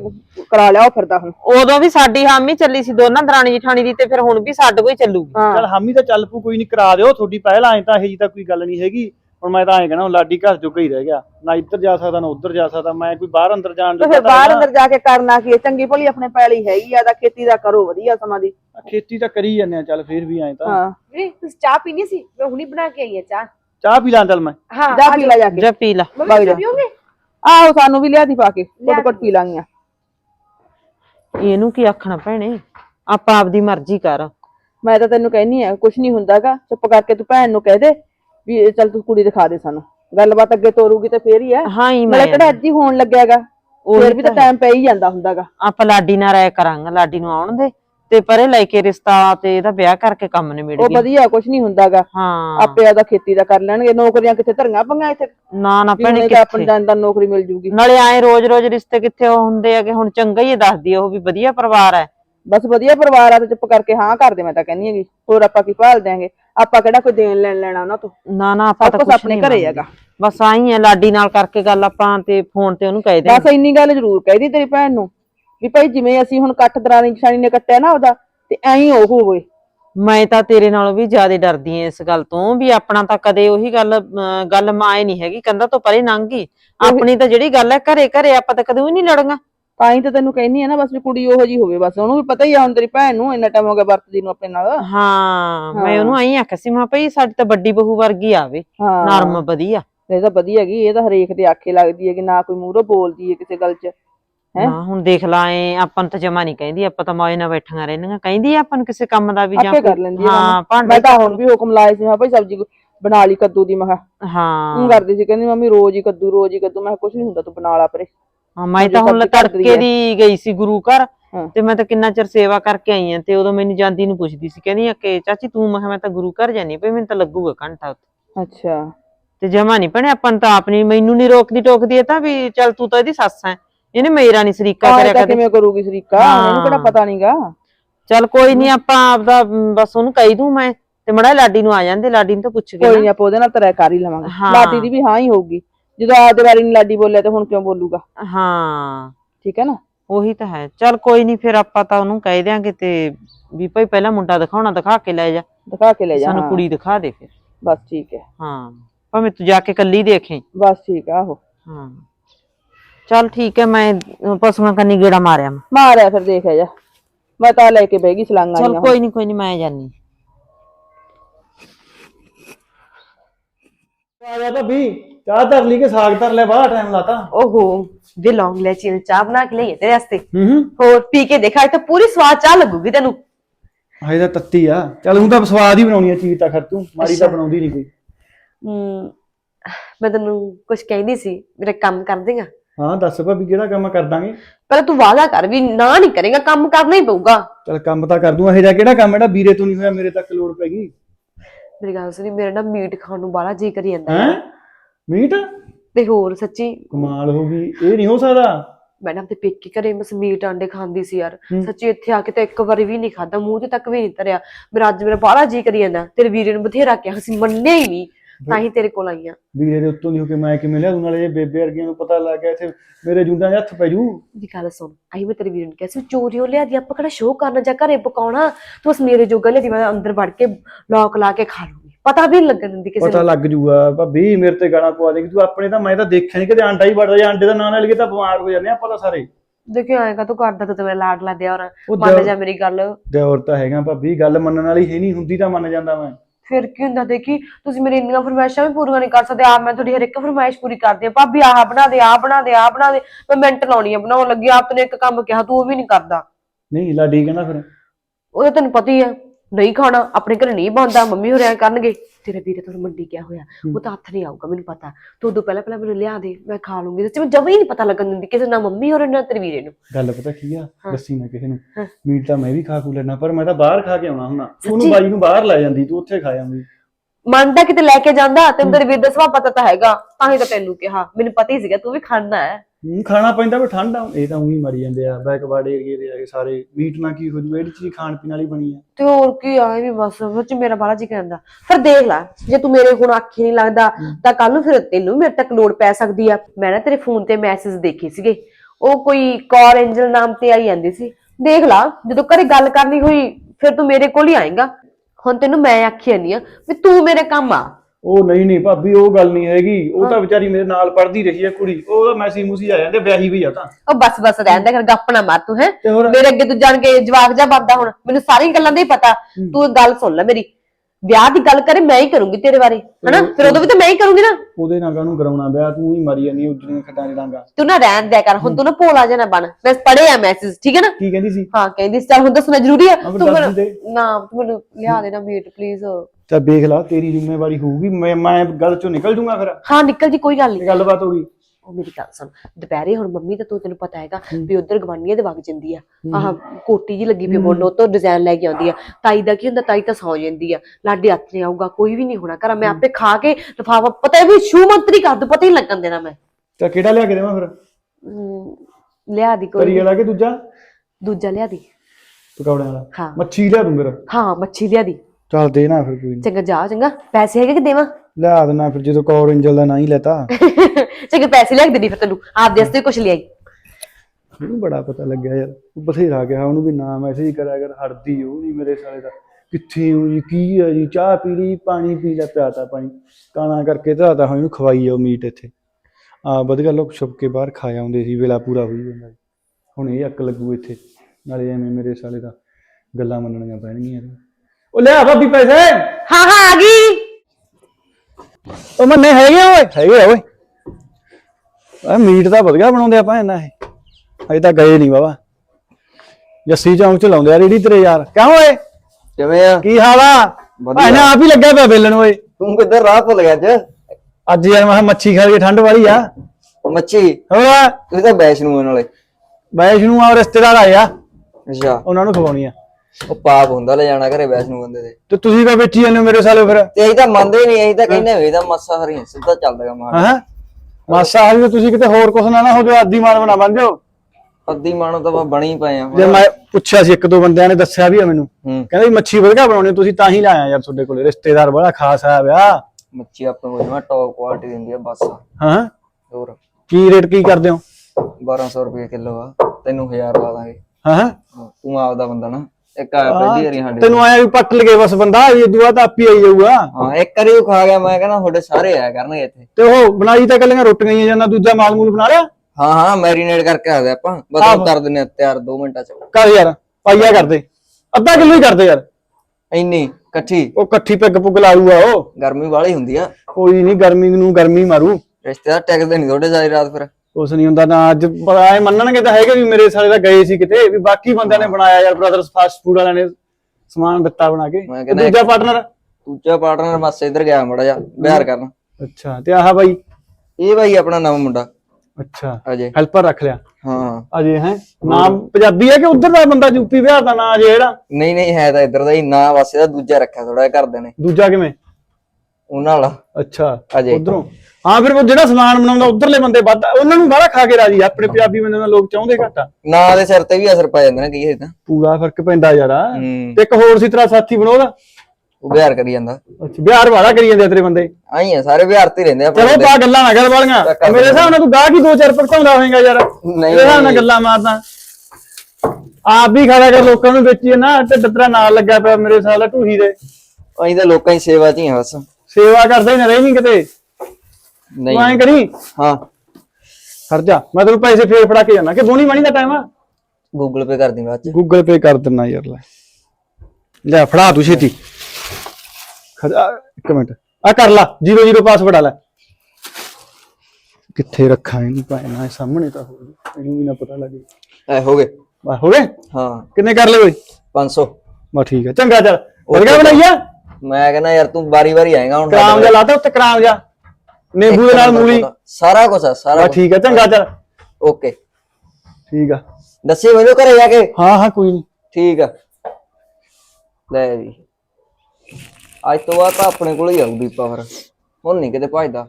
ਕਰਾ ਲਿਆ ਉਹ ਫਿਰਦਾ ਹੁਣ। ਉਦੋਂ ਵੀ ਸਾਡੀ ਹਾਮੀ ਚੱਲੀ ਸੀ ਦੋਨਾਂ ਦਰਾਣੀ ਜਠਾਣੀ ਦੀ ਤੇ ਫਿਰ ਹੁਣ ਵੀ ਸਾਡੇ ਕੋਈ ਚੱਲੂਗੀ। ਚੱਲ ਹਾਮੀ ਤਾਂ ਚੱਲ ਪੂ ਕੋਈ ਨਹੀਂ ਕਰਾ ਦਿਓ। ਤੁਹਾਡੀ ਪਹਿਲਾਂ ਐ ਤਾਂ ਇਹ ਜੀ ਤਾਂ ਕੋਈ ਗੱਲ ਨਹੀਂ ਹੈਗੀ। ਹੁਣ ਮੈਂ ਤਾਂ ਐਂ ਕਹਿਣਾ ਹੁਣ ਲਾਡੀ ਘਰ ਜੋਗਾ ਹੀ ਰਹਿ ਗਿਆ। ਨਾ ਇੱਧਰ ਜਾ ਸਕਦਾ ਨਾ ਉੱਧਰ ਜਾ ਸਕਦਾ ਮੈਂ ਕੋਈ ਬਾਹਰ ਅੰਦਰ ਜਾਣ ਤੇ ਫਿਰ ਤਾਂ ਬਾਹਰ। ਅੰਦਰ ਜਾ ਕੇ ਕਰਨਾ ਕੀ ਹੈ? ਚੰਗੀ ਭਲੀ ਆਪਣੇ ਪੈਲੀ ਹੈਗੀ ਆ ਦਾ ਖੇਤੀ ਦਾ ਕਰੋ ਵਧੀਆ ਸਮਾਂ ਦੀ। ਖੇਤੀ ਤਾਂ ਕਰੀ ਜਾਂਦੇ ਆ ਚੱਲ ਫੇਰ ਵੀ ਐਂ ਤਾਂ। ਹਾਂ। ਵੀਰੇ ਤੁਸੀਂ ਚਾਹ ਪੀਣੀ ਸੀ? ਮੈਂ ਹੁਣੀ ਬਣਾ ਕੇ ਆਈ ਆ ਚਾਹ। ਚਾਹ ਪੀ ਲਾਂ ਚੱਲ ਮੈਂ। ਹਾਂ ਜਾ ਪੀ ਲੈ ਜਾ ਕੇ। ਜਾ ਪੀ ਲਾ। ਮੰਮੀ ਜਾ। ਤੁਸੀਂ ਪੀਓਗੇ? ਆਹੋ ਸਾਨੂੰ ਵੀ ਲਿਆ ਦੀ ਪਾ ਕੇ। ਕੁੱਟ ਕੁੱਟ ਪੀ ਲਾਂਗੀਆਂ। ਇਹਨੂੰ ਕੀ ਆਖਣਾ ਭੈਣੇ? ਆਪਾਂ ਆਪਦੀ ਮਰਜ਼ੀ ਕਰ। ਮੈਂ ਤਾਂ ਤੈਨੂੰ ਕਹਿਨੀ ਆ ਕੁਛ ਨਹੀਂ ਹੁੰਦਾਗਾ। ਚੁੱਪ ਕਰਕੇ ਤੂੰ ਭੈਣ ਨੂੰ ਕਹਿ ਦੇ। ਵੀ ਇਹ ਚੱਲ ਤੂੰ ਕੁੜੀ ਦਿਖਾ ਦੇ ਸਾਨੂੰ। ਗੱਲਬਾਤ ਅੱਗੇ ਤੋਰੂਗੀ ਤੇ ਫੇਰ ਹੀ ਆ। ਹਾਂ ਹੀ ਨਾਲੇ ਮੈਂ ਕਿਹੜਾ ਅੱਜ ਹੀ ਹੋਣ ਲੱਗਿਆਗਾ। ਫੇਰ ਵੀ ਤਾਂ ਟਾਈਮ ਪੈ ਹੀ ਜਾਂਦਾ ਹੁੰਦਾਗਾ। ਆਪਾਂ ਲਾਡੀ ਨਾਲ ਰਾਏ ਕਰਾਂਗੇ ਲਾਡੀ ਨੂੰ ਆਉਣ ਦੇ। ਤੇ ਪਰੇ ਲੈ ਕੇ ਰਿਸ਼ਤਾ ਤੇ ਇਹਦਾ ਵਿਆਹ ਕਰਕੇ ਕੰਮ ਨਿਬੜ ਉਹ ਗਿਆ ਵਧੀਆ ਕੁਛ ਨਹੀਂ ਹੁੰਦਾਗਾ। ਹਾਂ। ਆਪੇ ਆਦਾ ਖੇਤੀ ਦਾ ਕਰ ਲੈਣਗੇ ਨੌਕਰੀਆਂ ਕਿੱਥੇ ਧਰੀਆਂ ਪੰਗਾ ਇੱਥੇ? ਨਾ ਨਾ ਭੈਣੇ ਤਾਂ ਆਪਣੀ ਕਿੱਥੇ ਜਾਂਦਾ ਨੌਕਰੀ ਮਿਲ ਜੂਗੀ। ਨਾਲੇ ਆਏ ਰੋਜ਼-ਰੋਜ਼ ਰਿਸ਼ਤੇ ਕਿੱਥੇ ਉਹ ਹੁੰਦੇ ਆ ਕਿ ਹੁਣ ਚੰਗਾ ਹੀ ਇਹ ਦੱਸਦੀ ਆ ਉਹ ਵੀ ਵਧੀਆ ਪਰਿਵਾਰ ਹੈ। ਬਸ ਵਧੀਆ ਪਰਿਵਾਰ ਆ ਤੇ ਚੁੱਪ ਕਰਕੇ ਹਾਂ ਕਰ ਦੇ ਮੈਂ ਤਾਂ ਕਹਿੰਨੀ ਹੈਗੀ ਹੋਰ ਆਪਾਂ ਕੀ ਭਾਲ ਦਿਆਂਗੇ? ਆਪਾਂ ਕਿਹੜਾ ਕੋਈ ਦੇਣ ਲੈਣ ਲੈਣਾ ਉਹਨਾਂ ਤੋਂ? ਨਾ ਨਾ ਆਪਾਂ ਤਾਂ ਕੁਛ ਕੁਛ ਆਪਣੇ ਘਰੇ। ਹੈਗਾ। ਬਸ ਆਈ ਹੈ ਲਾਡੀ ਨਾਲ ਕਰਕੇ ਗੱਲ ਆਪਾਂ ਤੇ ਫੋਨ ਤੇ ਉਹਨੂੰ ਕਹਿ ਦੇ ਬਸ ਇੰਨੀ ਗੱਲ ਜ਼ਰੂਰ ਕਹਿਦੀ ਤੇਰੀ ਭੈਣ ਨੂੰ ਵੀ ਭਾਈ ਜਿਵੇਂ ਅਸੀਂ ਹੁਣ ਕੱਠ ਦਰਾਣੀ ਨਿਸ਼ਾਨੀ ਨੇ ਕੱਟਿਆ ਨਾ ਉਹਦਾ ਤੇ ਐਂ ਉਹ ਹੋਵੇ। ਮੈਂ ਤਾਂ ਤੇਰੇ ਨਾਲੋਂ ਵੀ ਜ਼ਿਆਦਾ ਡਰਦੀ ਐ ਇਸ ਗੱਲ ਤੋਂ ਵੀ ਆਪਣਾ ਤਾਂ ਕਦੇ ਉਹੀ ਗੱਲ ਗੱਲ ਮਾਏ ਨਹੀਂ ਹੈਗੀ ਕੰਧਾ ਤੋਂ ਪਰੇ ਗਈ। ਆਪਣੀ ਤਾਂ ਜਿਹੜੀ ਗੱਲ ਹੈ ਘਰੇ ਘਰੇ ਆਪਾਂ ਤਾਂ ਕਦੇ ਵੀ ਨਹੀਂ ਲੜਾਂਗਾ ਤਾਂ ਹੀ ਤਾਂ ਤੈਨੂੰ ਕਹਿੰਨੀ ਆ ਨਾ ਬਸ ਵੀ ਕੁੜੀ ਉਹੋ ਜੀ ਹੋਵੇ ਬਸ ਉਹਨੂੰ ਵੀ ਪਤਾ ਹੀ ਆ ਹੁਣ ਤੇਰੀ ਭੈਣ ਨੂੰ ਇੰਨਾ ਟਾਈਮ ਹੋ ਗਿਆ ਵਰਤਦੀ ਨੂੰ ਆਪਣੇ ਨਾਲ। ਹਾਂ ਮੈਂ ਉਹਨੂੰ ਆਈ ਆਖਿਆ ਸੀ ਮੈਂ ਭਈ ਸਾਡੀ ਤਾਂ ਵੱਡੀ ਬਹੂ ਵਰਗੀ ਆਵੇ ਹਾਂ। ਨਰਮ ਵਧੀਆ। ਇਹ ਤਾਂ ਵਧੀਆ ਹੈਗੀ ਇਹ ਤਾਂ ਹਰੇਕ ਦੇ ਆਖੇ ਲੱਗਦੀ ਹੈ ਕਿ ਨਾ ਕੋਈ ਮੂਹਰੋਂ ਬੋਲਦੀ ਹੈ ਕਿਸੇ ਗੱਲ 'ਚ ਹੈਂ? ਹਾਂ ਹੁਣ ਦੇਖ ਲਾ ਐ ਆਪਾਂ ਨੂੰ ਤਾਂ ਜਮਾ ਨਹੀਂ ਕਹਿੰਦੀ ਆਪਾਂ ਤਾਂ ਮੌਜ ਨਾਲ ਬੈਠੀਆਂ ਰਹਿੰਦੀਆਂ। ਕਹਿੰਦੀ ਆ ਆਪਾਂ ਨੂੰ ਕਿਸੇ ਕੰਮ ਦਾ ਵੀ ਜਾਂ ਆਪੇ ਕਰ ਲੈਂਦੀ ਹੈ ਹਾਂ। ਭਾਂਡੇ ਮੈਂ ਤਾਂ ਹੁਣ ਵੀ ਹੁਕਮ ਲਾਇਆ ਸੀ ਮੈਂ ਕਿਹਾ ਭਾਈ ਸਬਜ਼ੀ ਬਣਾ ਲਈ ਕੱਦੂ ਦੀ ਮੈਂ ਕਿਹਾ। ਹਾਂ। ਉਹ ਕਰਦੀ ਸੀ ਕਹਿੰਦੀ ਮੰਮੀ ਰੋਜ਼ ਹੀ ਕੱਦੂ ਰੋਜ਼ ਹੀ ਕੱਦੂ ਮੈਂ ਕੁਛ ਨਹੀਂ ਹੁੰਦਾ ਤੂੰ ਬਣਾ ਲਾ ਪਰੇ। ਹਾਂ, ਮੈਂ ਤਾਂ ਹੁਣ ਤੜਕੇ। ਦੀ ਗਈ ਸੀ ਗੁਰੂ ਘਰ ਹਾਂ। ਤੇ ਮੈਂ ਤਾਂ ਕਿੰਨਾ ਚਿਰ ਸੇਵਾ ਕਰਕੇ ਆਈ ਆ ਤੇ ਉਦੋਂ ਮੈਨੂੰ ਜਾਂਦੀ ਨੂੰ ਪੁੱਛਦੀ ਸੀ ਕਹਿੰਦੀ ਆ ਕਿ ਚਾਚੀ ਤੂੰ ਮੈਂ ਕਿਹਾ ਮੈਂ ਤਾਂ ਗੁਰੂ ਘਰ ਜਾਨੀ ਪਈ ਮੈਨੂੰ ਤਾਂ ਲੱਗੂਗਾ ਘੰਟਾ ਉੱਥੇ ਅੱਛਾ ਤੇ ਜਮਾ ਨਹੀਂ ਭੈਣੇ ਆਪਾਂ ਨੂੰ ਤਾਂ ਆਪਣੀ ਮੈਨੂੰ ਨਹੀਂ ਰੋਕਦੀ ਟੋਕਦੀ ਇਹ ਤਾਂ ਵੀ ਚੱਲ ਤੂੰ ਤਾਂ ਇਹਦੀ ਸੱਸ ਐ ਇਹਨੇ ਮੇਰਾ ਨਹੀਂ ਸਰੀਕਾ ਕਰਿਆ ਕਦੇ ਕਿਵੇਂ ਕਰੂਗੀ ਸ਼ਰੀਕਾ ਇਹਨੂੰ ਕਿਹੜਾ। ਪਤਾ ਨਹੀਂਗਾ ਚੱਲ ਕੋਈ ਨਹੀਂ ਆਪਾਂ ਆਪਦਾ ਮ, ਬਸ ਉਹਨੂੰ ਕਹਿ ਦੂੰ ਮੈਂ ਤੇ ਮੜਾ ਲਾਡੀ ਨੂੰ ਆ ਜਾਂਦੇ ਲਾਡੀ ਨੂੰ ਤਾਂ ਪੁੱਛ ਕੇ ਕੋਈ ਨਾ। ਨਹੀਂ ਆਪਾਂ ਉਹਦੇ ਨਾਲ ਤਰਾ ਕਰ ਹੀ ਲਵਾਂਗੇ ਹਾਂ। ਲਾਡੀ ਦੀ ਵੀ ਹਾਂ ਹੀ ਹੋਊਗੀ ਜਦੋਂ ਆਪਦੇ ਬਾਰੇ ਨਹੀਂ ਲਾਡੀ ਬੋਲਿਆ ਤੇ ਹੁਣ ਕਿਉਂ ਬੋਲੂਗਾ? ਹਾਂ। ਠੀਕ ਹੈ ਨਾ? ਉਹੀ ਤਾਂ ਹੈ। ਚੱਲ ਕੋਈ ਨਹੀਂ ਫਿਰ ਆਪਾਂ ਤਾਂ ਉਹਨੂੰ ਕਹਿ ਦਿਆਂਗੇ ਤੇ ਵੀ ਭਾਈ ਪਹਿਲਾਂ ਮੁੰਡਾ ਦਿਖਾਉਣਾ ਦਿਖਾ ਕੇ ਲੈ ਜਾ। ਦਿਖਾ ਕੇ ਲੈ ਜਾ ਸਾਨੂੰ ਹਾਂ। ਕੁੜੀ ਦਿਖਾ ਦੇ ਫਿਰ। ਬਸ ਠੀਕ ਹੈ। ਹਾਂ। ਭਾਵੇਂ ਤੂੰ ਜਾ ਕੇ ਕੱਲੀ ਦੇਖੇ। ਬਸ ਠੀਕ ਆ ਆਹੋ। ਹਾਂ। ਚੱਲ ਠੀਕ ਹੈ ਮੈਂ ਅਹ, ਪਸ਼ੂਆਂ ਕੰਨੀ ਗੇੜਾ ਮਾਰਿਆ ਮੈਂ। ਮਾਰਿਆ ਫਿਰ ਦੇਖਿਆ ਜਾ। ਮੈਂ ਤਾਂ ਲੈ ਕੇ ਬਹਿ ਗਈ ਸਲਾਂਗਾ ਚਲ ਕੋਈ ਨਹੀਂ ਕੋਈ ਨਹੀਂ ਮੈਂ ਜਾਨੀ। ਆ ਜਾ ਭਾਬੀ ਚਾਹ ਧਰ ਲਈ ਕੇ ਸਾਗ ਧਰ ਲਿਆ ਬੜਾ ਟਾਈਮ ਲਾਤਾ। ਓਹੋ ਜੇ ਲੌਂਗ ਲੈਚੀ ਨਾਲ ਚਾਹ ਬਣਾ ਕੇ ਲਈਏ ਤੇਰੇ ਵਾਸਤੇ। ਹੂੰ ਹੂੰ। ਹੋਰ ਪੀ ਕੇ ਦੇਖਾ ਤਾਂ ਪੂਰੀ ਸਵਾਦ ਚਾਹ ਲੱਗੂਗੀ ਤੈਨੂੰ। ਹਾਏ ਤਾਂ ਤੱਤੀ ਆ। ਚੱਲ ਹੁਣ ਤਾਂ ਸਵਾਦ ਹੀ ਬਣਾਉਣੀ ਆ ਚੀਜ਼ ਤਾਂ ਖਰ ਤੂੰ ਮਾੜੀ ਤਾਂ ਬਣਾਉਂਦੀ ਨਹੀਂ ਕੋਈ। ਹਮ, ਮੈਂ ਤੈਨੂੰ ਕੁਝ ਕਹਿੰਦੀ ਸੀ ਮੇਰਾ ਕੰਮ ਕਰ ਦੇਗਾ ਹਾਂ ਦੱਸ ਭਾਬੀ ਕਿਹੜਾ ਕੰਮ ਕਰ ਦਾਂਗੇ? ਪਹਿਲਾਂ ਤੂੰ ਵਾਅਦਾ ਕਰ ਵੀ ਨਾ ਨਹੀਂ ਕਰੇਗਾ ਕੰਮ ਕਰਨਾ ਹੀ ਪਊਗਾ। ਚੱਲ ਕੰਮ ਤਾਂ ਕਰ ਦੂੰ ਇਹ ਜਿਹਾ ਕਿਹੜਾ ਕੰਮ ਜਿਹੜਾ ਵੀਰੇ ਤੋਂ ਨਹੀਂ ਹੋਇਆ ਮੇਰੇ ਤੱਕ ਲੋੜ ਪੈ ਗਈ? ਮੇਰੀ ਗੱਲ ਸੁਣੀ ਮੇਰਾ ਨਾ ਮੀਟ ਖਾਣ ਨੂੰ ਬਾਹਲਾ ਜੀ ਕਰੀ ਜਾਂਦਾ ਹੈ? ਮੀਟ? ਤੇ ਹੋਰ ਸੱਚੀ ਕਮਾਲ ਹੋ ਗਈ ਇਹ ਨਹੀਂ ਹੋ ਸਕਦਾ? ਮੈਂ ਨਾ ਆਪਣੇ ਪੇਕੇ ਘਰੇ ਬਸ ਮੀਟ ਆਂਡੇ ਖਾਂਦੀ ਸੀ ਯਾਰ। ਸੱਚੀ ਇੱਥੇ ਆ ਕੇ ਤਾਂ ਇੱਕ ਵਾਰੀ ਵੀ ਨਹੀਂ ਖਾਦਾ ਮੂੰਹ ਤੇ ਤੱਕ ਵੀ ਨਹੀਂ ਧਰਿਆ। ਮੇਰਾ ਅੱਜ ਮੇਰਾ ਬਾਹਲਾ ਜੀ ਕਰੀ ਜਾਂਦਾ ਤੇਰੇ ਵੀਰੇ ਨੂੰ ਬਥੇਰਾ ਕਿਹਾ ਸੀ ਮੰਨਿਆ ਹੀ ਨਹੀਂ। ਤਾਂ ਹੀ ਤੇਰੇ ਕੋਲ ਆਈਆਂ ਵੀਰੇ ਦੇ ਉੱਤੋਂ ਦੀ ਹੋ ਕੇ ਮੈਂ ਕਿਵੇਂ ਲਿਆ ਦੂੰ? ਨਾਲੇ ਇਹ ਬੇਬੇ ਵਰਗੀਆਂ ਨੂੰ ਪਤਾ ਲੱਗ ਗਿਆ ਇੱਥੇ ਮੇਰੇ ਜੁੰਡਾਂ 'ਚ ਹੱਥ ਪੈ ਜੂ। ਦੀ ਗੱਲ ਸੁਣ ਆਈ ਮੈਂ ਤੇਰੇ ਵੀਰ ਨੂੰ ਕਿਹਾ ਸੀ ਚੋਰੀਓ ਲਿਆ ਦੀ ਆਪਾਂ ਕਿਹੜਾ ਸ਼ੋਅ ਕਰਨਾ ਜਾਂ ਘਰੇ ਪਕਾਉਣਾ? ਤੂੰ ਬਸ ਮੇਰੇ ਜੋਗਾ ਲਿਆ ਦੀ ਮੈਂ ਅੰਦਰ ਵੜ ਕੇ ਲੌਕ ਲਾ ਕੇ ਖਾ ਲੂੰਗੀ। ਪਤਾ ਵੀ ਨੀ ਲੱਗਣ ਦਿੰਦੀ ਕਿਸੇ ਪਤਾ ਨੂੰ। ਲੱਗ ਜੂਗਾ ਭਾਬੀ ਮੇਰੇ ਤੇ ਗਾਣਾ ਪਵਾ ਦੇਗੀ। ਤੂੰ ਆਪਣੇ ਤਾਂ ਮੈਂ ਤਾਂ ਦੇਖਿਆ ਨਹੀਂ ਕਦੇ ਆਂਡਾ ਹੀ ਵੜਦਾ ਜਾਂ ਆਂਡੇ ਦਾ ਨਾਂ ਨਾਲ ਲਈਏ ਤਾਂ ਬਿਮਾਰ ਹੋ ਜਾਂਦੇ ਆ ਆਪਾਂ ਤਾਂ ਸਾਰੇ। ਦੇਖਿਓ ਆਏਗਾ ਤੂੰ ਕਰਦਾ ਤਾਂ ਤੇਰਾ ਲਾਡ ਲਾ ਦਿਆ ਔਰ ਉਹ ਮੰਨ ਦਿਓ- ਜਾ ਮੇਰੀ ਗੱਲ। ਦਿਓਰ ਤਾਂ ਹੈਗਾ ਭਾਬੀ ਗੱਲ ਮੰਨਣ ਵਾਲੀ ਹੈ ਨਹੀਂ ਹੁੰਦੀ ਤਾਂ ਮੰਨ ਜਾਂਦਾ ਮੈਂ। ਫਿਰ ਕੀ ਹੁੰਦਾ ਦੇਖੀ ਤੁਸੀਂ ਮੇਰੀ ਇੰਨੀਆਂ ਫਰਮਾਇਸ਼ਾਂ ਵੀ ਪੂਰੀਆਂ ਨਹੀਂ ਕਰ ਸਕਦੇ ਆਪ ਮੈਂ ਤੁਹਾਡੀ ਹਰ ਇੱਕ ਫਰਮਾਇਸ਼ ਪੂਰੀ ਕਰਦੀ ਆ ਭਾਬੀ ਆਹ ਬਣਾ ਦੇ ਆਹ ਬਣਾ ਦੇ ਆਹ ਬਣਾ ਦੇ। ਮੈਂ ਮਿੰਟ ਲਾਉਣੀ ਆ ਬਣਾਉਣ ਲੱਗੀ ਆਪ ਤੈਨੂੰ ਇੱਕ ਕੰਮ ਕਿਹਾ ਤੂੰ ਉਹ ਵੀ ਨਹੀਂ ਕਰਦਾ। ਨਹੀਂ ਲਾਡੀ ਕਹਿੰਦਾ ਫਿਰ। ਉਹ ਤਾਂ ਤੈਨੂੰ ਪਤਾ ਹੀ ਆ ਨਹੀਂ ਖਾਣਾ ਆਪਣੇ ਘਰੇ ਨਹੀਂ ਬਣਦਾ ਮੰਮੀ ਹੋਰਿਆ ਕਰਨਗੇ। ਤੇਰੇ ਵੀਰੇ ਤੁਹਾਨੂੰ ਮੰਡੀ ਗਿਆ ਹੋਇਆ ਉਹ ਤਾਂ ਹੱਥ ਨਹੀਂ ਆਊਗਾ ਮੈਨੂੰ ਪਤਾ। ਤੂੰ ਉਦੋਂ ਪਹਿਲਾਂ ਪਹਿਲਾਂ ਮੈਨੂੰ ਲਿਆ ਦੇ ਮੈਂ ਖਾ ਲੂੰਗੀ। ਸੱਚੀ ਮੈਂ ਜਮੇ ਹੀ ਨਹੀਂ ਪਤਾ ਲੱਗਣ ਦਿੰਦੀ ਕਿਸੇ ਨਾ ਮੰਮੀ ਹੋਰਾਂ ਨਾ ਤੇਰੇ ਵੀਰੇ ਨੂੰ। ਗੱਲ ਪਤਾ ਕੀ ਆ। ਦੱਸੀ ਨਾ ਕਿਸੇ ਨੂੰ। ਮੀਟ ਤਾਂ ਮੈਂ ਵੀ ਖਾ ਖੂ ਲੈਣਾ ਪਰ ਮੈਂ ਤਾਂ ਬਾਹਰ ਖਾ ਕੇ ਆਉਣਾ ਤੂੰ ਉਹਨੂੰ? ਬਾਈ ਨੂੰ ਬਾਹਰ ਲੈ ਜਾਂਦੀ ਤੂੰ ਉੱਥੇ ਖਾ ਜਾਂਦੀ। ਮੰਨਦਾ ਕਿਤੇ ਲੈ ਕੇ ਜਾਂਦਾ ਤੈਨੂੰ ਤੇਰੇ ਵੀਰ ਦਾ ਸੁਭਾਅ ਪਤਾ ਤਾਂ ਹੈਗਾ ਤਾਂ ਹੀ ਤਾਂ ਤੈਨੂੰ ਕਿਹਾ। ਮੈਨੂੰ ਪਤਾ ਹੀ ਸੀਗਾ ਤੂੰ ਵੀ ਖਾਣਾ ਹੈ। ਹੂੰ ਖਾਣਾ ਪੈਂਦਾ ਪਰ ਠੰਡ ਆ। ਇਹ ਤਾਂ ਉਹੀ ਮਰੀ ਜਾਂਦੇ ਆ ਬੈਕਵਰਡ ਏਰੀਏ ਦੇ ਆ ਕੇ ਸਾਰੇ ਮੀਟ ਨਾਲ ਕੀ ਹੋ ਜੂ ਜਿਹੜੀ ਚੀਜ਼ ਖਾਣ ਪੀਣ ਵਾਲੀ ਬਣੀ ਆ। ਤੇ ਹੋਰ ਕੀ ਆ ਇਹ ਵੀ ਬਸ ਸੱਚ ਮੇਰਾ ਬਾਲਾ ਜੀ ਕਹਿੰਦਾ। ਫਿਰ ਦੇਖ ਲੈ ਜੇ ਤੂੰ ਮੇਰੇ ਹੁਣ ਆਖੀ ਨਹੀਂ ਲੱਗਦਾ ਤਾਂ ਕੱਲ ਨੂੰ ਫਿਰ ਤੈਨੂੰ ਮੇਰੇ ਤੱਕ ਲੋੜ ਪੈ ਸਕਦੀ ਆ। ਮੈਂ ਨਾ ਤੇਰੇ ਫੋਨ ਤੇ ਮੈਸੇਜ ਦੇਖੇ ਸੀਗੇ। ਉਹ ਕੋਈ ਕੌਰ ਐਂਜਲ ਨਾਮ ਤੇ ਆਈ ਜਾਂਦੀ ਸੀ। ਦੇਖ ਲਾ ਜਦੋਂ ਘਰੇ ਗੱਲ ਕਰਨੀ ਹੋਈ ਫਿਰ ਤੂੰ ਮੇਰੇ ਕੋਲ ਹੀ ਆਏਗਾ। ਹੁਣ ਤੈਨੂੰ ਮੈਂ ਆਖੀ ਜਾਂਦੀ ਆ ਵੀ ਤੂੰ ਮੇਰੇ ਕੰਮ ਆ। ਉਹ ਨਹੀਂ ਨਹੀਂ ਭਾਬੀ ਉਹ ਗੱਲ ਨਹੀਂ ਹੈਗੀ। ਉਹ ਤਾਂ ਵਿਚਾਰੀ ਮੇਰੇ ਨਾਲ ਪੜ੍ਹਦੀ ਰਹੀ ਆ ਕੁੜੀ। ਉਹਦਾ ਮੈਸੀ ਮੂਸੀ ਆ ਜਾਂਦੇ ਵਿਆਹੀ ਵੀ ਆ ਤਾਂ। ਉਹ ਬਸ ਬਸ ਰਹਿੰਦਾ ਕਰ ਗੱਪ ਨਾ ਮਾਰ ਤੂੰ ਹੈ। ਤੇ ਹੋਰ? ਮੇਰੇ ਅੱਗੇ ਤੂੰ ਜਾਣ ਕੇ ਜਵਾਕ ਜਾ ਬੰਦਾ ਹੁਣ। ਮੈਨੂੰ ਸਾਰੀਆਂ ਗੱਲਾਂ ਦਾ ਹੀ ਪਤਾ। ਤੂੰ ਗੱਲ ਸੁਣ ਲੈ ਮੇਰੀ। ਵਿਆਹ ਦੀ ਗੱਲ ਕਰੇ ਮੈਂ ਹੀ ਕਰੂੰਗੀ ਤੇਰੇ ਬਾਰੇ ਹਨਾ? ਫਿਰ ਉਦੋਂ ਵੀ ਤਾਂ ਮੈਂ ਹੀ ਕਰੂੰਗੀ ਨਾ। ਉਹਦੇ ਨਾਲ ਕਾਹਨੂੰ ਕਰਾਉਣਾ ਵਿਆਹ ਤੂੰ ਹੀ ਮਰੀ ਜਾਂਦੀ ਉਜੜੀਆਂ ਖੱਟਾਂ ਜੜਾਂਗਾ ਤੂੰ ਨਾ ਰਹਿਣ ਦਿਆ ਕਰ ਹੁਣ ਤੂੰ ਨਾ ਭੋਲਾ ਜਿਹਾ ਨਾ ਬਣ। ਮੈਂ ਪੜਿਆ ਮੈਸੇਜ ਠੀਕ ਹੈ ਨਾ? ਕੀ ਕਹਿੰਦੀ ਸੀ? ਹਾਂ ਕਹਿੰਦੀ ਸੀ, ਚੱਲ ਹੁਣ ਦੱਸਣਾ ਜ਼ਰੂਰੀ ਆ। ਤੂੰ ਦੱਸ ਮੈਨੂੰ ਦੇ। ਨਾ ਤੂੰ ਮੈਨੂੰ ਲਿਆ ਦੇਣਾ ਮੀਟ ਪਲੀਜ਼ ਤਾਂ ਵੇਖ ਲਾ ਤੇਰੀ ਜ਼ਿੰਮੇਵਾਰੀ ਹੋਊਗੀ ਮੈਂ ਮੈਂ ਗੱਲ ਚੋਂ ਨਿਕਲ ਜੂੰਗਾ ਫਿਰ। ਹਾਂ ਨਿਕਲ ਜੀ ਕੋਈ ਗੱਲ ਇਹ ਨਹੀਂ ਗੱਲਬਾਤ ਹੋ ਗਈ। ਉਹ ਮੇਰੀ ਗੱਲ ਸੁਣ। ਦੁਪਹਿਰੇ ਹੁਣ ਮੰਮੀ ਤਾਂ ਤੂੰ ਤੈਨੂੰ ਪਤਾ ਹੈਗਾ ਵੀ ਉਧਰ ਗਵਾਂਢੀਆਂ ਦੇ ਵਗ ਜਾਂਦੀ ਆ। ਆਹ ਕੋਟੀ ਜੀ ਲੱਗੀ ਪਈ ਮੋਨੋ ਤੋਂ ਡਿਜ਼ਾਈਨ ਲੈ ਕੇ ਆਉਂਦੀ ਆ। ਤਾਈ ਦਾ ਕੀ ਹੁੰਦਾ ਤਾਈ ਤਾਂ ਸੌ ਜਾਂਦੀ ਆ। ਲਾਡੀ ਹੱਥ ਨਹੀਂ ਆਊਗਾ ਕੋਈ ਵੀ ਨਹੀਂ ਹੋਣਾ ਘਰ। ਮੈਂ ਆਪੇ ਖਾ ਕੇ ਲਫਾਫਾ ਪਤਾ ਹੈ ਵੀ ਸ਼ੂ ਮੰਤਰੀ ਕਰ ਦੂ ਪਤਾ ਹੀ ਲੱਗਣ ਦੇਣਾ ਮੈਂ। ਤਾਂ ਕਿਹੜਾ ਲਿਆ ਕੇ ਦੇਵਾਂ ਫਿਰ? ਲਿਆ ਦੀ ਤਰੀ ਕੋਈ ਵਾਲਾ ਕਿ ਦੂਜਾ? ਦੂਜਾ ਲਿਆ ਦੀ। ਪਕੌੜਿਆਂ ਵਾਲਾ। ਹਾਂ। ਮੱਛੀ ਲਿਆ ਦੂੰ ਫਿਰ। ਹਾਂ ਮੱਛੀ ਲਿਆ ਦੀ। ਚੱਲ ਦੇ ਨਾ ਫਿਰ ਕੋਈ ਨੀ। ਚੰਗਾ ਜਾ ਚੰਗਾ। ਪੈਸੇ ਹੈਗੇ ਕਿ ਦੇਵਾਂ? ਲਿਆ ਦੇਣਾ ਫਿਰ ਜਦੋਂ ਕੌਰ ਐਂਜਲ ਦਾ ਨਾਂ ਹੀ ਲੈਤਾ। ਚੰਗੇ ਪੈਸੇ ਲੈ ਕੇ ਦੇਣੀ ਫਿਰ ਤੈਨੂੰ। ਆਪਦੇ ਵਾਸਤੇ ਕੁਝ ਲਿਆਈ। ਮੈਨੂੰ ਬੜਾ ਪਤਾ ਲੱਗਿਆ ਯਾਰ ਉਹ ਬਥੇਰਾ ਗਿਆ ਉਹਨੂੰ ਵੀ ਨਾ ਮੈਸੇਜ ਕਰਿਆ ਕਰ ਹੜਦੀ ਉਹ ਨਹੀਂ ਮੇਰੇ ਸਾਲੇ ਦਾ। ਕਿੱਥੇ ਹੋ ਜੀ ਕੀ ਹੈ ਜੀ ਚਾਹ ਪੀ ਲਈ ਪਾਣੀ ਪੀ ਲਿਆ ਪਿਆਤਾ ਪਾਣੀ। ਕਾਣਾ ਕਰਕੇ ਧਰਾਤਾ ਹੋਈ ਨੂੰ ਖਵਾਈ ਜਾਓ ਮੀਟ ਇੱਥੇ। ਆ ਵਧੀਆ ਲੋਕ ਛੁਪ ਕੇ ਬਾਹਰ ਖਾ ਆਉਂਦੇ ਸੀ ਵੇਲਾ ਪੂਰਾ ਹੋਈ ਜਾਂਦਾ ਸੀ। ਹੁਣ ਇਹ ਅੱਕ ਲੱਗੂ ਇੱਥੇ। ਨਾਲੇ ਐਵੇਂ ਮੇਰੇ ਸਾਲੇ ਦਾ ਗੱਲਾਂ ਮੰਨਣੀਆਂ ਪੈਣਗੀਆਂ। ਉਹ ਲਿਆ ਭਾਬੀ ਪੈਸੇ। ਹਾਂ ਹਾਂ ਆ ਗਈ। ਉਹ ਮੰਨੇ ਹੈਗੇ ਓਏ? ਹੈਗੇ ਆ ਓਏ। ਆ ਮੀਟ ਤਾਂ ਵਧੀਆ ਬਣਾਉਂਦੇ ਆਪਾਂ ਇਹਨਾਂ ਇਹ। ਅਜੇ ਤਾਂ ਗਏ ਨਹੀਂ ਬਾਬਾ। ਜੱਸੀ ਚੌਂਕ ਚ ਲਾਉਂਦੇ ਆ ਰੇੜੀ ਤੇਰੇ ਯਾਰ। ਕਿਉਂ ਓਏ? ਕਿਵੇਂ ਆ? ਕੀ ਹਾਲ ਆ? ਵਧੀਆ। ਭਾਈ ਆਪ ਹੀ ਲੱਗਿਆ ਪਿਆ ਬੇਲਣ ਓਏ। ਤੂੰ ਕਿੱਧਰ ਰਾਹ ਭੁੱਲ ਗਿਆ ਅੱਜ? ਅੱਜ ਯਾਰ ਮੈਂ ਕਿਹਾ ਮੱਛੀ ਖਾ ਲਈ ਠੰਡ ਵਾਲੀ ਆ। ਮੱਛੀ? ਹੋਰ? ਤੂੰ ਤਾਂ ਵੈਸ਼ਨੂ ਆ ਨਾਲੇ। ਬੈਸ਼ ਨੂੰ ਆ ਰਿਸ਼ਤੇਦਾਰ ਆਏ ਆ। ਅੱਛਾ। ਉਹਨਾਂ ਨੂੰ ਖਵਾਉਣੀ ਆ। ਉਹ ਪਾਪ ਹੁੰਦਾ ਲੈ ਜਾਣਾ ਘਰੇ ਵੈਸ਼ਨੂ ਬੰਦੇ ਦੇ। ਤੇ ਤੁਸੀਂ ਕਾ ਵੇਚੀ ਜਾਂਦੇ ਹੋ ਮੇਰੇ ਸਾਲੇ ਫਿਰ। ਤੇ ਅਸੀਂ ਤਾਂ ਮੰਨਦੇ ਨਹੀਂ ਅਸੀਂ ਤਾਂ ਕਹਿੰਦੇ ਹੋਏ ਤਾਂ ਮੱਸਾ ਹਰੀ ਸਿੱਧਾ ਚੱਲਦਾ ਗਾ ਮਾਰ ਹਾਂ ਮਾਸਾ ਹਾਲੀ ਤੁਸੀਂ ਕਿਤੇ ਹੋਰ ਕੁਛ ਨਾ ਨਾ ਹੋ ਜਾਓ ਆਦੀ ਮਾਲ ਬਣਾ ਬਣ ਜਾਓ। ਅੱਧੀ ਮਾਣੋ ਤਾਂ ਆਪਾਂ ਬਣੀ ਪਏ ਆ। ਜੇ ਮੈਂ ਪੁੱਛਿਆ ਸੀ ਇੱਕ ਦੋ ਬੰਦਿਆਂ ਨੇ ਦੱਸਿਆ ਵੀ ਆ ਮੈਨੂੰ। ਹੂੰ। ਕਹਿੰਦੇ ਵੀ ਮੱਛੀ ਵਧੀਆ ਬਣਾਉਣੀ ਤੁਸੀਂ ਤਾਂ ਹੀ ਲਾਇਆ ਯਾਰ ਤੁਹਾਡੇ ਕੋਲੇ ਰਿਸ਼ਤੇਦਾਰ ਬੜਾ ਖਾਸ ਆਇਆ ਵਿਆ ਮੱਛੀ ਆਪਾਂ ਨੂੰ ਜਮਾ ਟੌਪ ਕੁਆਲਿਟੀ ਦਿੰਦੀ ਆ ਬਸ। ਹਾਂ। ਹੋਰ? ਕੀ ਰੇਟ ਕੀ ਕਰਦੇ ਹੋ? 1200 ਰੁਪਏ ਕਿਲੋ ਆ ਤੈਨੂੰ 1000 ਲਾ ਦਾਂਗੇ। ਹਾਂ। ਹਾਂ, ਤੂੰ ਆਪਦਾ ਬੰਦਾ ਨਾ। ਇੱਕ ਆ ਪਹਿਲੀ ਵਾਰੀ ਸਾਡੇ ਤੈਨੂੰ ਆਇਆ ਵੀ ਪੱਟ ਲਗੇ ਬਸ ਬੰਦਾ ਇਹ ਦੁਆ ਤਾਂ ਆਪੀ ਆਈ ਜਾਊਗਾ। ਹਾਂ ਇੱਕ ਵਾਰੀ ਉਹ ਖਾ ਗਿਆ ਮੈਂ ਕਹਿੰਦਾ ਤੁਹਾਡੇ ਸਾਰੇ ਆਇਆ ਕਰਨਗੇ ਇੱਥੇ। ਤੇ ਉਹ ਬਣਾਈ ਤਾਂ ਕੱਲੀਆਂ ਰੋਟੀਆਂ ਹੀ ਜਾਂਦਾ ਦੂਜਾ ਮਾਲ ਮੂਲ ਬਣਾ ਲਿਆ? ਹਾਂ ਹਾਂ ਮੈਰੀਨੇਟ ਕਰਕੇ ਆ ਗਏ ਆਪਾਂ। ਬਸ ਉਹ ਕਰ ਦਿੰਨੇ ਆ ਤਿਆਰ 2 ਮਿੰਟਾਂ ਚ। ਕਰ ਯਾਰ ਪਾਈਆ ਕਰਦੇ। ਅੱਧਾ ਕਿਲੋ ਹੀ ਕਰਦੇ ਯਾਰ। ਇੰਨੀ ਇਕੱਠੀ। ਉਹ ਇਕੱਠੀ ਪੈਗ ਪੁੱਗ ਲਾਊਗਾ ਉਹ। ਗਰਮੀ ਵਾਲੀ ਹੁੰਦੀ ਆ। ਕੋਈ ਨਹੀਂ ਗਰਮੀ ਨੂੰ ਗਰਮੀ ਮਾਰੂ। ਰਿਸ਼ਤੇਦਾਰ ਟਿਕਦੇ ਨਹੀਂ ਤੁਹਾਡੇ ਸਾਰੀ ਰਾਤ ਫਿਰ। ਕੁਛ ਨਹੀਂ ਹੁੰਦਾ ਨਾ ਅੱਜ ਐ ਮੰਨਣਗੇ ਤਾਂ ਹੈਗੇ ਵੀ ਮੇਰੇ ਸਾਲੇ ਤਾਂ ਗਏ ਸੀ ਕਿਤੇ ਵੀ ਬਾਕੀ ਬੰਦਿਆਂ ਨੇ ਬਣਾਇਆ ਯਾਰ ਬ੍ਰਦਰਸ ਫਾਸਟ ਫੂਡ ਵਾਲਿਆਂ ਨੇ ਸਮਾਨ ਦਿੱਤਾ ਬਣਾ ਕੇ। ਮੈਂ ਤੇ ਕਹਿੰਦਾ ਦੂਜਾ ਪਾਰਟਨਰ ਦੂਜਾ ਪਾਰਟਨਰ ਮਾਸੇ ਇੱਧਰ ਗਿਆ ਮੜਾ ਜਾ ਬਿਹਾਰ ਕਰਨ। ਅੱਛਾ ਤੇ ਆਹ ਬਾਈ? ਇਹ ਭਾਈ ਆਪਣਾ ਨਵਾਂ ਮੁੰਡਾ। ਅੱਛਾ ਅਜੇ। ਹੈਲਪਰ ਰੱਖ ਲਿਆ। ਹਾਂ। ਅਜੇ ਹੈ? ਨਾਮ ਪੰਜਾਬੀ ਹੈ ਕਿ ਉਧਰ ਦਾ ਬੰਦਾ ਯੂਪੀ ਬਿਹਾਰ ਦਾ ਨਾਂ ਅਜੇ ਜਿਹੜਾ? ਨਹੀਂ ਨਹੀਂ ਹੈ ਤਾਂ ਇੱਧਰ ਦਾ ਹੀ ਨਾ ਵਾਸੇ ਦਾ ਦੂਜਾ ਰੱਖਿਆ ਥੋੜਾ ਜਿਹਾ ਘਰਦੇ ਨੇ। ਦੂਜਾ ਕਿਵੇਂ? ਉਹਨਾਂ ਵਾਲਾ। ਅੱਛਾ ਅਜੇ। ਉਧਰੋਂ? ਹਾਂ ਫਿਰ ਉਹ ਜਿਹੜਾ ਸਮਾਨ ਬਣਾਉਂਦਾ ਉਧਰਲੇ ਬੰਦੇ ਵੱਧ ਉਹਨਾਂ ਨੂੰ ਬਾਹਲਾ ਖਾ ਕੇ ਰਾਜੀ ਆ, ਆਪਣੇ ਪੰਜਾਬੀ ਬੰਦੇ ਨਾਲ ਲੋਕ ਚਾਹੁੰਦੇ ਘੱਟ ਆ। ਨਾਂ ਦੇ ਸਿਰ ਤੇ ਵੀ ਅਸਰ ਪੈ ਜਾਂਦਾ ਨਾ ਕਈ ਤਾਂ। ਪੂਰਾ ਫ਼ਰਕ ਪੈਂਦਾ ਯਾਰ। ਹੂੰ। ਤੇ ਇੱਕ ਹੋਰ ਸੀ ਤੇਰਾ ਸਾਥੀ ਬਣੋਦਾ। ਉਹ ਬਿਹਾਰ ਕਰੀ ਜਾਂਦਾ। ਅੱਛਾ ਬਿਹਾਰ ਵਾਲਾ ਕਰੀ ਜਾਂਦੇ ਆ ਤੇਰੇ ਬੰਦੇ। ਆਈ ਆ ਸਾਰੇ ਬਿਹਾਰ ਤੇ ਹੀ ਰਹਿੰਦੇ ਆ ਚਲੋ ਪਾ ਗੱਲਾਂ ਨਾ ਕਰ ਵਾਲੀਆਂ ਮੇਰੇ ਹਿਸਾਬ ਨਾਲ ਤੂੰ ਗਾਹ ਕੀ ਦੋ ਚਾਰ ਭਗਤਾਉਂਦਾ ਹੋਏਗਾ ਯਾਰ। ਨਹੀਂ, ਮੇਰੇ ਹਿਸਾਬ ਨਾਲ ਨਹੀਂ। ਗੱਲਾਂ ਮਾਰਦਾ ਆਪ ਵੀ ਖੜਾ ਕਰ ਲੋਕਾਂ ਨੂੰ ਵੇਚੀ ਨਾ ਢਿੱਡ ਤੇਰਾ ਨਾਲ ਲੱਗਿਆ ਪਿਆ ਮੇਰੇ ਹਿਸਾਬ ਨਾਲ ਢੂਹੀ ਦੇ। ਅਸੀਂ ਤਾਂ ਲੋਕਾਂ ਦੀ ਸੇਵਾ 'ਚ ਹੀ ਆ ਬਸ। ਸੇਵਾ ਕਰਦੇ ਨਾ ਰਹੀ ਕਿਤੇ। ਤੂੰ ਐਂ ਨਹੀਂ ਕਰੀ? ਹਾਂ। ਖੜ ਜਾ। ਮੈਂ ਤੈਨੂੰ ਪੈਸੇ ਫੇਰ ਫੜਾ ਕੇ ਜਾਣਾ ਕਿ ਬੋਣੀ ਮਾਣੀ ਦਾ ਟਾਈਮ ਆ? ਗੂਗਲ ਪੇ ਕਰ ਦੀ ਬਾਅਦ 'ਚ ਗੂਗਲ ਪੇ ਕਰ ਦਿੰਨਾ ਯਾਰ ਲੈ। ਲੈ ਫੜਾ ਤੂੰ ਛੇਤੀ। ਖੜਾ ਇੱਕ ਮਿੰਟ। ਆ ਕਰ ਲਾ 00 ਪਾਸਵਰਡ ਆ ਲੈ। ਕਿੱਥੇ ਰੱਖਾਂ ਇਹਨੂੰ ਭਾਣਾ ਸਾਹਮਣੇ ਤਾਂ ਹੋ ਇਹਨੂੰ ਵੀ ਨਾ ਪਤਾ ਲੱਗੇ। ਐ ਹੋ ਗਏ। ਬਸ ਹੋ ਗਏ? ਹਾਂ। ਕਿੰਨੇ ਕਰ ਲਏ ਓਏ? 500 ਬਸ ਠੀਕ ਹੈ ਚੰਗਾ ਚੱਲ। ਵਧੀਆ ਬਣਾਈਆ ਮੈਂ ਕਹਿੰਦਾ ਯਾਰ ਤੂੰ ਬਾਰੀ ਬਾਰੀ ਆਏਗਾ ਹੁਣ। ਕਰਾਮ ਜਾ ਲਾਤਾ ਉੱਤੇ ਕਰਾਮ ਜਾ ਨਿੰਬੂ ਦੇ ਨਾਲ। ਮੂਲੀ। ਸਾਰਾ ਕੁਝ ਆ ਸਾਰਾ ਬਸ ਠੀਕ ਹੈ ਚੰਗਾ ਚੱਲ। ਓਕੇ। ਠੀਕ ਆ। ਦੱਸੀ ਮੈਨੂੰ ਘਰੇ ਜਾ ਕੇ? ਹਾਂ ਹਾਂ ਕੋਈ ਨਹੀਂ। ਠੀਕ ਆ। ਲੈ ਵੀ ਅੱਜ ਤੋਂ ਬਾਅਦ ਤਾਂ ਆਪਣੇ ਕੋਲ ਹੀ ਆਊ ਦੀਪਾ ਫਿਰ ਹੁਣ ਨਹੀਂ ਕਿਤੇ ਭਜਦਾ।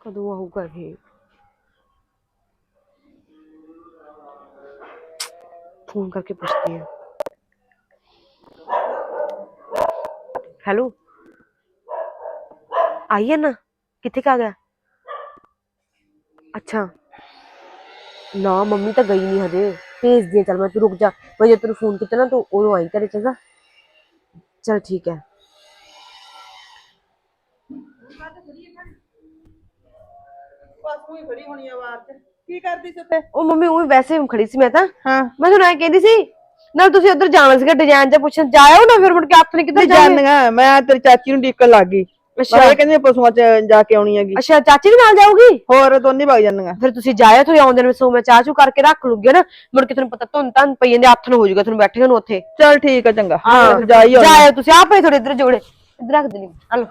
ਕਦੋਂ ਆਊਗਾ ਇਹ? ਫੋਨ ਕਰਕੇ ਪੁੱਛਦੀ ਹਾਂ ਹੈਲੋ ਆਈ ਹੈ ਨਾ? ਕਿੱਥੇ ਕਾ ਗਿਆ? ਅੱਛਾ। ਨਾ ਮੰਮੀ ਤਾਂ ਗਈ ਨਹੀਂ ਹਜੇ। ਭੇਜਦੀ ਹਾਂ ਚੱਲ ਮੈਂ ਤੂੰ ਰੁਕ ਜਾ। ਮੈਂ ਜੇ ਤੈਨੂੰ ਫੋਨ ਕੀਤਾ ਨਾ ਤੂੰ ਉਦੋਂ ਆਈ ਘਰੇ ਚੰਗਾ? ਚਲ ਠੀਕ ਹੈ ਉਹੀ ਕੀ ਕਰਦੀ ਸੀ ਮੰਮੀ ਉਹ ਵੈਸੇ ਹੀ ਖੜੀ ਸੀ ਮੈਂ ਤਾਂ। ਹਾਂ। ਮੈਂ ਤੁਹਾਨੂੰ ਐ ਕਹਿੰਦੀ ਸੀ ਨਾਲ ਤੁਸੀਂ ਉੱਧਰ ਜਾਣਾ ਸੀਗਾ ਡਿਜ਼ਾਈਨ ਜਾਂ ਪੁੱਛਣ। ਜਾਇਓ ਨਾ ਫਿਰ ਮੁੜ ਕੇ ਨਹੀਂ ਕਿੱਧਰ ਜਾਣੇ ਮੈਂ ਤੇਰੀ ਚਾਚੀ ਨੂੰ ਡੀਕਣ ਲੱਗ ਗਈ। ਅੱਛਾ। ਮੈਂ ਕਹਿੰਦੀ ਪਸ਼ੂਆਂ ਚ ਜਾ ਕੇ ਆਉਣੀ ਹੈਗੀ। ਅੱਛਾ ਚਾਚੀ ਵੀ ਨਾਲ ਜਾਊਗੀ? ਹੋਰ ਦੋਨੇ ਵਗ ਜਾਂਦੀਆਂ। ਫਿਰ ਤੁਸੀਂ ਜਾਇਓ ਤੁਸੀਂ ਆਉਂਦੇ ਨੇ ਸੋ ਮੈਂ ਚਾਹ ਚੂ ਕਰਕੇ ਰੱਖ ਲੂਗੀ ਨਾ? ਮੁੜ ਕੇ ਤੁਹਾਨੂੰ ਪਤਾ ਧੁੰਨ ਧੰਨ ਪਈ ਜਾਂਦੇ ਹੱਥ ਨੂੰ ਹੋ ਜਾਊਗਾ ਤੁਹਾਨੂੰ ਬੈਠੇ ਨੂੰ ਉੱਥੇ। ਚਲ ਠੀਕ ਆ ਚੰਗਾ। ਹਾਂ ਜਾਈ ਜਾਇਓ ਤੁਸੀਂ ਆਪੇ ਥੋੜੇ ਇੱਧਰ ਜੋੜੇ। ਇੱਧਰ ਰੱਖ ਦੇਣੀ ਹਲੋ।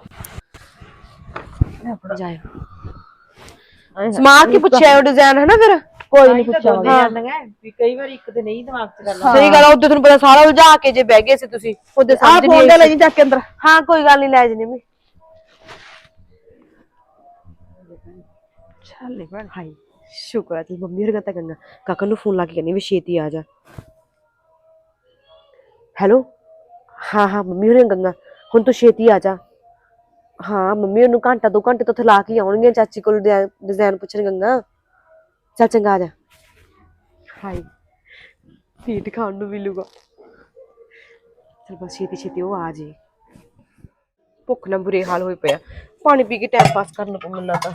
ਜਾਇਓ ਸਮਾਰ ਕੇ ਪੁੱਛਿਆ ਡਿਜ਼ਾਈਨ ਹੈ ਨਾ ਫਿਰ? ਕੋਈ ਨਹੀਂ ਪੁੱਛਾਂਗੇ। ਵੀ ਕਈ ਵਾਰ ਇੱਕ ਤੇ ਨਹੀਂ ਦਿਮਾਗ 'ਚ ਗੱਲ ਸਹੀ ਗੱਲ ਆ ਉੱਤੇ ਤੁਹਾਨੂੰ ਪਤਾ ਸਾਰਾ ਉਲਝਾ ਕੇ ਜੇ ਬਹਿ ਗਏ ਸੀ ਤੁਸੀਂ ਉਹਦੇ ਆ ਸਮਝ ਫੋਨ ਦੇ ਨਹੀਂ ਲਈ ਚੱਕ ਕੇ ਅੰਦਰ। ਹਾਂ ਕੋਈ ਗੱਲ ਨਹੀਂ ਲੈ ਜਨੇ ਮੈਂ। ਚੱਲ ਬਣ ਹਾਈ ਸ਼ੁਕਰ ਹੈ ਤੇ ਮੰਮੀ ਹਰਗਾ ਤਾਂ ਗੰਗਾ ਕਾਕਾ ਨੂੰ ਫੋਨ ਲਾ ਕੇ ਕਹਿੰਦੀ ਵੀ ਛੇਤੀ ਆ ਜਾ ਹੈਲੋ ਹਾਂ ਹਾਂ ਮੰਮੀ ਹਰੇ ਗੰਗਾ ਹੁਣ ਤੂੰ ਛੇਤੀ ਆ ਜਾ ਹਾਂ ਮੰਮੀ ਉਹਨੂੰ ਘੰਟਾ ਦੋ ਘੰਟੇ ਤੋਂ ਉੱਥੇ ਲਾ ਕੇ ਹੀ ਆਉਣਗੇ ਚਾਚੀ ਕੋਲ ਡਿਜ਼ਾਈਨ ਪੁੱਛਣ ਗੰਗਾ ਚੱਲ ਚੰਗਾ ਆ ਜਾ ਹਾਈ ਸੀਟ ਖਾਣ ਨੂੰ ਮਿਲੂਗਾ ਚਲ ਬਸ ਛੇਤੀ ਛੇਤੀ ਉਹ ਆ ਜੇ ਭੁੱਖ ਨਾਲ ਬੁਰੇ ਹਾਲ ਹੋਏ ਪਿਆ ਪਾਣੀ ਪੀ ਕੇ ਟਾਈਮ ਪਾਸ ਕਰਨ ਨੂੰ ਮੈਨੂੰ ਲੱਗਦਾ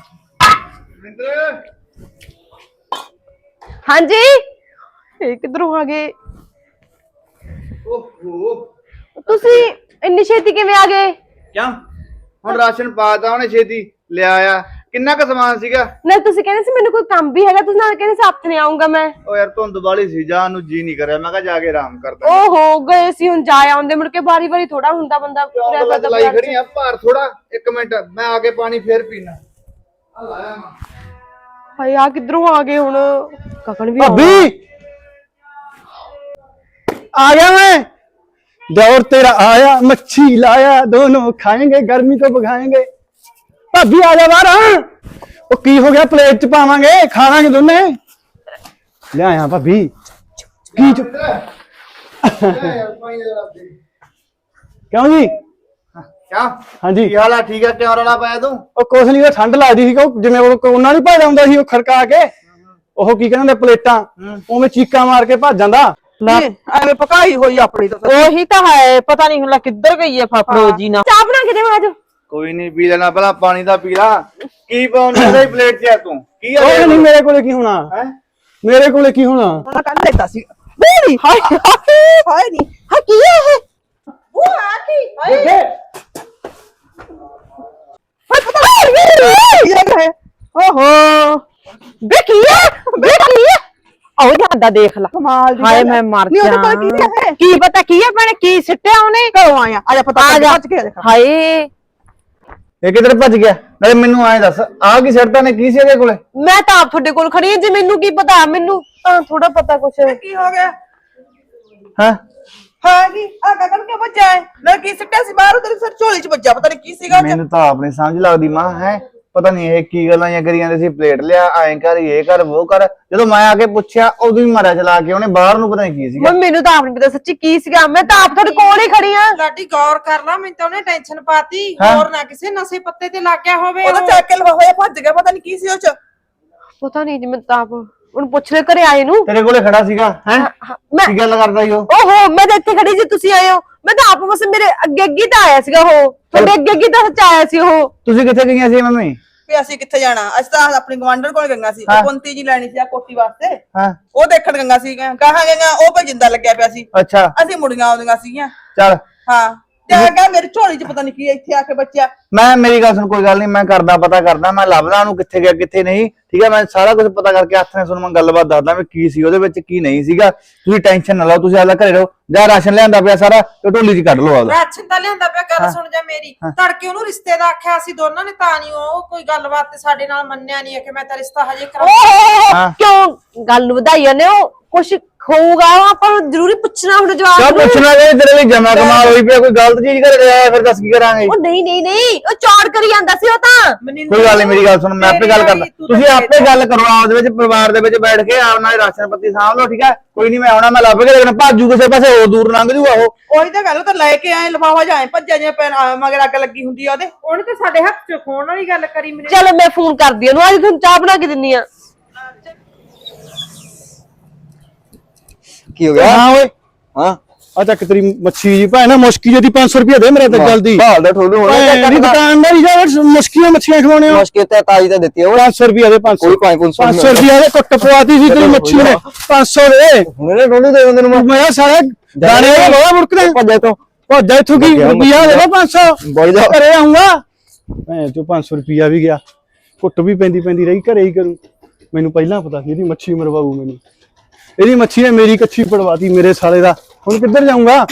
ਹਾਂਜੀ। ਇਹ ਕਿੱਧਰੋਂ ਆ ਗਏ? ਓਹੋ। ਤੁਸੀਂ ਇੰਨੀ ਛੇਤੀ ਕਿਵੇਂ ਆ ਗਏ? ਕਿਉਂ? ਹੁਣ ਰਾਸ਼ਨ ਪਾਤਾ ਉਹਨੇ ਛੇਤੀ ਲਿਆ ਆ। ਕਿੰਨਾ ਕੁ ਸਮਾਨ ਸੀਗਾ? ਨਾ ਤੁਸੀਂ ਕਹਿੰਦੇ ਸੀ ਮੈਨੂੰ ਕੋਈ ਕੰਮ ਵੀ ਹੈਗਾ ਤੁਸੀਂ ਨਾਲ ਕਹਿੰਦੇ ਸੀ ਹੱਥ ਨਹੀਂ ਆਉਂਗਾ ਮੈਂ। ਉਹ ਯਾਰ ਧੁੰਦ ਵਾਲੀ ਸੀ ਜਾਣ ਨੂੰ ਜੀ ਨਹੀਂ ਕਰਿਆ। ਮੈਂ ਕਿਹਾ ਜਾ ਕੇ ਆਰਾਮ ਕਰਦਾ ਓਹੋ ਗਏ ਸੀ ਹੁਣ ਜਾ ਆਉਂਦੇ। ਮੁੜ ਕੇ ਵਾਰੀ ਵਾਰੀ ਥੋੜਾ ਹੁੰਦਾ ਬੰਦਾ ਬਾਜ਼ਾਰ 'ਚ। ਖੜੀ ਆ ਭਾਰ ਥੋੜਾ ਇੱਕ ਮਿੰਟ। ਮੈਂ ਆ ਕੇ ਪਾਣੀ ਫੇਰ ਪੀਣਾ ਆ ਲਾਇਆ ਮੈਂ। ਹਾਏ ਆ ਕਿੱਧਰੋਂ ਆ ਗਏ ਹੁਣ ਕਕਣ ਵੀ ਆਉਣਾ। ਭਾਬੀ आ गया मैं दौर तेरा आया मच्छी लाया दोनों खाएंगे गर्मी को भगाएंगे भाभी आ जा बाहर ਉਹ ਕੀ ਹੋ ਗਿਆ ਪਲੇਟ ਚ ਪਾਵਾਂਗੇ ਖਾਵਾਂਗੇ ਦੋਨੇ ਲੈ ਆਇਆ ਭਾਬੀ ਕੀ ਚ- ਕਿਉਂ ਜੀ ਕਿਆ? ਹਾਂਜੀ। ਕੀ ਹਾਲ ਆ? ਠੀਕ ਆ? ਕਿਉਂ ਰੌਲਾ ਪਾਇਆ ਤੂੰ? ਉਹ ਕੁਛ ਨਹੀਂ ਉਹ ਠੰਡ ਲੱਗਦੀ ਸੀ ਕਿ ਉਹ ਜਿਵੇਂ ਉਹ ਉਹਨਾਂ ਨਹੀਂ ਭੱਜ ਹੁੰਦਾ ਸੀ ਉਹ ਖੜਕਾ ਕੇ। ਉਹ ਕੀ ਕਹਿੰਦੇ ਪਲੇਟਾਂ। ਉਵੇਂ ਚੀਕਾਂ ਮਾਰ ਕੇ ਭੱਜ ਜਾਂਦਾ। ਐਵੇਂ ਪਕਾਈ ਹੋਈ ਆਪਣੀ ਤਾਂ। ਉਹੀ ਤਾਂ ਹੈ ਪਤਾ ਨਹੀਂ ਹੁਣ ਕਿੱਧਰ ਗਈ ਹੈ ਫਾਫੜੋ ਜੀ ਨਾ ਚਾਹ ਬਣਾ ਕੇ ਦੇਵਾਂ ਆਜੋ ਕੋਈ ਨਹੀਂ ਪੀ ਲੈਣਾ ਪਹਿਲਾਂ ਪਾਣੀ ਦਾ ਪੀ ਲਾ। ਕੀ ਪਾਉਣਾ ਉਹਦੀ ਪਲੇਟ 'ਚ ਆ ਤੂੰ? ਕੀ ਆ ਉਹ ਨਹੀਂ ਮੇਰੇ ਕੋਲੇ ਕੀ ਹੋਣਾ? ਹੈ? ਮੇਰੇ ਕੋਲੇ ਕੀ ਹੋਣਾ? ਕੱਲ ਲੈਤਾ ਸੀ। ਨਹੀਂ ਹਾਏ ਹਾਏ ਹਾਏ ਨਹੀਂ ਹਾਂ ਕੀ ਹੈ ਉਹ ਆ ਕੀ? ਹਾਏ। ਓਹੋ। ਬੇ ਕੀ ਹੈ ਬੇ ਕੀ ਹੈ ਉਹ ਜਾਂਦਾ ਦੇਖ ਲੈ। ਕਮਾਲ ਦੀ ਹਾਏ ਗੱਲ ਹੈ। ਮੈਂ ਮਰ ਨਹੀਂ ਉਹਦੇ ਜਾ ਕੋਲ ਕੀ ਹੈ ਇਹ? ਕੀ ਪਤਾ ਕੀ ਹੈ ਭੈਣੇ ਕੀ ਸਿੱਟਿਆ ਉਹਨੇ? ਘਰੋਂ ਆਇਆ। ਆ ਜਾ ਪਤਾ ਆ ਜਾ। ਭੱਜ ਕੇ ਆ ਜਾ। ਹਾਏ। ਇਹ ਕਿਧਰ ਭੱਜ ਗਿਆ? ਨਾਲੇ ਮੈਨੂੰ ਐਂ ਦੱਸ ਆਹ ਕੀ ਸਿਰਤਾ ਨੇ? ਕੀ ਸੀ ਇਹਦੇ ਕੋਲੇ? ਮੈਂ ਤਾਂ ਆਪ ਤੁਹਾਡੇ ਕੋਲ ਖੜੀ ਹਾਂ ਜੇ ਮੈਨੂੰ ਕੀ ਪਤਾ ਮੈਨੂੰ ਤਾਂ ਥੋੜਾ ਪਤਾ ਕੁਛ। ਕੀ ਹੋ ਗਿਆ? ਹਾਂ? ਹਾਂ ਕੀ ਆ ਗਗਨ ਕੇ ਵੱਜਾ ਹੈ? ਮੈਂ ਕੀ ਸਿੱਟਿਆ ਸੀ ਬਾਹਰ? ਉਧਰ ਸਰ ਝੋਲੀ ਚ ਵੱਜਾ ਪਤਾ ਨਹੀਂ ਕੀ ਸੀਗਾ ਉਹ 'ਚ। ਮੈਨੂੰ ਤਾਂ ਆਪਣੀ ਸਮਝ ਲੱਗਦੀ ਮਾਂ ਹੈ? ਪਤਾ ਨਹੀਂ ਇਹ ਕੀ ਗੱਲਾਂ ਜਾਂ ਕਰੀ ਜਾਂਦੇ ਸੀ ਪਲੇਟ ਲਿਆ ਐਂ ਕਰ ਇਹ ਕਰ ਉਹ ਕਰ। ਜਦੋਂ ਮੈਂ ਆ ਕੇ ਪੁੱਛਿਆ ਉਦੋਂ ਹੀ ਮਾਰਿਆ ਚਲਾ ਕੇ ਉਹਨੇ ਬਾਹਰ ਨੂੰ ਪਤਾ ਨਹੀਂ ਕੀ ਸੀਗਾ। ਮੰਮੀ ਮੈਨੂੰ ਤਾਂ ਆਪ ਨਹੀਂ ਪਤਾ ਸੱਚੀ ਕੀ ਸੀਗਾ। ਮੈਂ ਤਾਂ ਆਪ ਤੁਹਾਡੇ ਕੋਲ ਹੀ ਖੜੀ ਹਾਂ ਲਾਡੀ ਗੌਰ ਕਰ ਲਾ ਮੈਨੂੰ ਤਾਂ ਉਹਨੇ ਟੈਨਸ਼ਨ ਪਾਤੀ। ਹਾਂ। ਹੋਰ ਨਾ ਕਿਸੇ ਨਸ਼ੇ ਪੱਤੇ ਤੇ ਲੱਗ ਗਿਆ ਹੋਵੇ ਉਹਦਾ ਉਹ। ਚੱਕ ਕੇ ਲਵਾ ਹੋਇਆ ਭੱਜ ਗਿਆ ਪਤਾ ਨਹੀਂ ਕੀ ਸੀ ਉਹ ਚ। ਪਤਾ ਨਹੀਂ ਜੀ ਮੈਂ ਤਾਂ ਆਪ ਉਹਨੂੰ ਪੁੱਛ ਲੈ ਘਰੇ ਆਏ ਨੂੰ। ਤੇਰੇ ਕੋਲੇ ਖੜਾ ਸੀਗਾ ਹੈ? ਮੈਂ ਕੀ ਗੱਲ ਕਰਦਾ ਈ ਉਹ? ਓਹੋ ਮੈਂ ਤਾਂ ਇੱਥੇ ਖੜੀ ਸੀ ਤੁਸੀਂ ਆਏ ਹੋ। ਮੈਂ ਤਾਂ ਆਪ ਬਸ ਮੇਰੇ ਅੱਗੇ ਅੱਗੇ ਤਾਂ ਆਇਆ ਸੀਗਾ ਉਹ। ਤੁਹਾਡੇ ਅੱਗੇ ਅੱਗੇ ਤਾਂ ਆਇਆ ਸੀ ਉਹ। ਤੁਸੀਂ ਕਿੱਥੇ ਗਈਆਂ ਸੀ ਮੰਮੀ? ਵੀ ਅਸੀਂ ਕਿੱਥੇ ਜਾਣਾ? ਅਸੀਂ ਤਾਂ ਆਪਣੀ ਗਵਾਂਢਣ ਕੋਲ ਗੰਗਾ ਸੀ। ਉਹ ਕੁੰਤੀ ਜੀ ਲੈਣੀ ਸੀ ਆ ਕੋਟੀ ਵਾਸਤੇ। ਹਾਂ। ਉਹ ਦੇਖਣ ਗੰਗਾ ਸੀ ਕਹਾਂ ਗੰਗਾ ਉਹ ਭਾਈ ਜਿੰਦਾ ਲੱਗਿਆ ਪਿਆ ਸੀ। ਅੱਛਾ। ਅਸੀਂ ਮੁੜੀਆਂ ਆਉਂਦੀਆਂ ਸੀਗੀਆਂ। ਚੱਲ। ਹਾਂ। ਤੇ ਆ ਗਿਆ ਮੇਰੀ ਝੋਲੀ ਚ ਪਤਾ ਨਹੀਂ ਕੀ ਇੱਥੇ ਆ ਕੇ ਬੱਚਿਆ। ਮੈਂ ਮੇਰੀ ਗੱਲ ਸੁਣ ਕੋਈ ਗੱਲ ਨਹੀਂ ਮੈਂ ਕਰਦਾ ਪਤਾ ਕਰਦਾ ਮੈਂ ਲੱਭਦਾ ਉਹਨੂੰ ਕਿੱਥੇ ਗਿਆ ਕਿੱਥੇ ਨਹੀਂ। ਠੀਕ ਹੈ ਮੈਂ ਸਾਰਾ ਕੁਝ ਪਤਾ ਕਰਕੇ ਹੱਥ ਤੁਹਾਨੂੰ ਮੈਂ ਗੱਲਬਾਤ ਦੱਸਦਾ ਵੀ ਕੀ ਸੀ ਉਹਦੇ ਵਿੱਚ ਕੀ ਨਹੀਂ ਸੀਗਾ। ਤੁਸੀਂ ਟੈਨਸ਼ਨ ਨਾ ਲਓ ਤੁਸੀਂ ਆਪਦਾ ਘਰੇ ਰਹੋ। ਜਾਂ ਰਾਸ਼ਨ ਲਿਆਂਦਾ ਪਿਆ ਸਾਰਾ ਤੇ ਢੋਲੀ 'ਚ ਕੱਢ ਲਓ ਆਪਦਾ। ਰਾਸ਼ਨ ਤਾਂ ਲਿਆਂਦਾ ਪਿਆ ਗੱਲ ਸੁਣ ਜਾ ਮੇਰੀ। ਤੜਕੇ ਉਹਨੂੰ ਰਿਸ਼ਤੇ ਦਾ ਆਖਿਆ ਸੀ ਦੋਨਾਂ ਨੇ ਤਾਂ ਨਹੀਂ ਉਹ ਕੋਈ ਗੱਲਬਾਤ ਤੇ ਸਾਡੇ ਨਾਲ ਮੰਨਿਆ ਨਹੀਂ ਕਿ ਮੈਂ ਤਾਂ ਰਿਸ਼ਤਾ ਹਜੇ ਕਰਾ ਹਾਂ। ਕਿਉਂ? ਗੱਲ ਨੂੰ ਵਧਾਈ ਜਾਂਦੇ ਹੋ ਕੁਛ ਹੋਊਗਾ ਉਹ ਆਪਾਂ ਨੂੰ ਜ਼ਰੂਰੀ ਪੁੱਛਣਾ ਹੁਣ ਕਿਉਂ ਜਵਾਬ ਪੁੱਛਣਾ ਜੇ ਤੇਰੇ ਲਈ ਜਮਾ ਕਮਾਲ ਹੋਈ ਪਿਆ ਕੋਈ ਗਲਤ ਚੀਜ਼ ਘਰੇ ਆਇਆ ਫਿਰ ਦੱਸ ਕੀ ਕਰਾਂਗੇ? ਉਹ ਨਹੀਂ ਨਹੀਂ ਨਹੀਂ ਉਹ ਚੌੜ ਕਰੀ ਜਾਂਦਾ ਸੀ ਉਹ ਤਾਂ। ਕੋਈ ਗੱਲ ਨਹੀਂ ਮੇਰੀ ਗੱਲ ਸੁਣ ਮੈਂ ਆਪੇ ਗੱਲ ਕਰਦਾ। ਤੁਸੀਂ ਆਪੇ ਗੱਲ ਕਰੋ ਆਪਦੇ ਵਿੱਚ ਪਰਿਵਾਰ ਦੇ ਵਿੱਚ ਬੈਠ ਕੇ ਆਪ ਨਾਲ ਰਾਸ਼ਨ ਪੱਤੀ ਸਾਂਭ ਲਓ ਠੀਕ ਹੈ ਕੋਈ ਨਹੀਂ ਮੈਂ ਆਉਣਾ ਮੈਂ ਲੱਭ ਕੇ ਲੇਕਿਨ ਭਾਜੂ ਕਿਸੇ ਪਾਸੇ ਹੋਰ ਦੂਰ ਲੰਘ ਜੂਗਾ ਉਹ। ਉਹੀ ਤਾਂ ਗੱਲ ਉਹ ਤਾਂ ਲੈ ਕੇ ਆਏ ਲਫਾਫਾ ਜਾਏ ਭੱਜਿਆ ਜਿਵੇਂ ਪੈਨ ਆ, ਮਗਰ ਅੱਗ ਲੱਗੀ ਹੁੰਦੀ ਆ ਉਹਦੇ। ਉਹਨੇ ਤਾਂ ਸਾਡੇ ਹੱਥ 'ਚ ਖੋਣ ਵਾਲੀ ਗੱਲ ਕਰੀ ਮੈਨੂੰ ਚਲੋ ਮੈਂ ਫੋਨ ਕਰਦੀ ਹਾਂ ਉਹਨੂੰ ਅੱਜ ਤੁਹਾਨੂੰ ਚਾਹ ਬਣਾ ਕੇ ਦਿੰਨੀ ਆ। ਕੀ ਹੋ ਗਿਆ? ਹਾਂ ਓਏ। ਹਾਂ। ਆ ਚੱਕ ਤੇਰੀ ਮੱਛੀ ਜੀ ਨਾ ਮੁਸ਼ਕੀ ਜਿਹਦੀ 500 ਰੁਪਏ ਦੇ ਮੇਰੇ ਤੇ ਜਲਦੀ। ਭਾਲ ਦਾ ਠੋਲੂ ਹੋਣਾ। ਮੇਰੀ ਦੁਕਾਨਦਾਰੀ ਜਾ ਮੁਸ਼ਕੀਆਂ ਮੱਛੀਆਂ ਖਵਾਉਣੇ ਹੋ। ਮੁਸ਼ਕਿਲ ਤੇ ਤਾਜੀ ਤਾਂ ਦਿੱਤੀ ਉਹ 500 ਰੁਪਏ ਦੇ 500 ਕੋਈ ਪੰਜ ਪੰਜ ਸੌ 500 ਰੁਪਏ ਦੇ ਕੁੱਟ ਪਵਾਤੀ ਸੀ ਤੇਰੀ ਮੱਛੀ ਨੇ। 500 ਦੇ। ਹੁਣੇ ਠੋਲੂ ਦੇ ਦਿੰਦੇ ਨੂੰ ਮੈਂ। ਸਾਰਾ ਦਾਣੇ ਦਾ ਲੋਹਾ ਮੁੜਕਦਾ ਭੱਜੇ ਤੋਂ ਭੱਜਾ ਇੱਥੋਂ ਕੀ? ਰੁਪਿਆ ਦੇ ਦੋ 500 ਬੋਲ ਜਾ। ਘਰੇ ਆਉਂਗਾ ਮੈਂ ਜੋ 500 ਰੁਪਿਆ ਵੀ ਗਿਆ। ਕੁੱਟ ਵੀ ਪੈਂਦੀ ਪੈਂਦੀ ਰਹੀ ਘਰੇ ਹੀ ਕਰੂੰ। ਮੈਨੂੰ ਪਹਿਲਾਂ ਪਤਾ ਸੀ ਇਹਦੀ ਮੱਛੀ ਮਰਵਾਊ ਮੈਨੂੰ। ਇਹਦੀ ਮੱਛੀ ਨੇ ਮੇਰੀ ਕੱਛੀ ਪੜਵਾਤੀ ਮੇਰੇ ਸਾਲੇ ਦਾ। ਹੁਣ ਕਿੱਧਰ ਜਾਊਂਗਾ?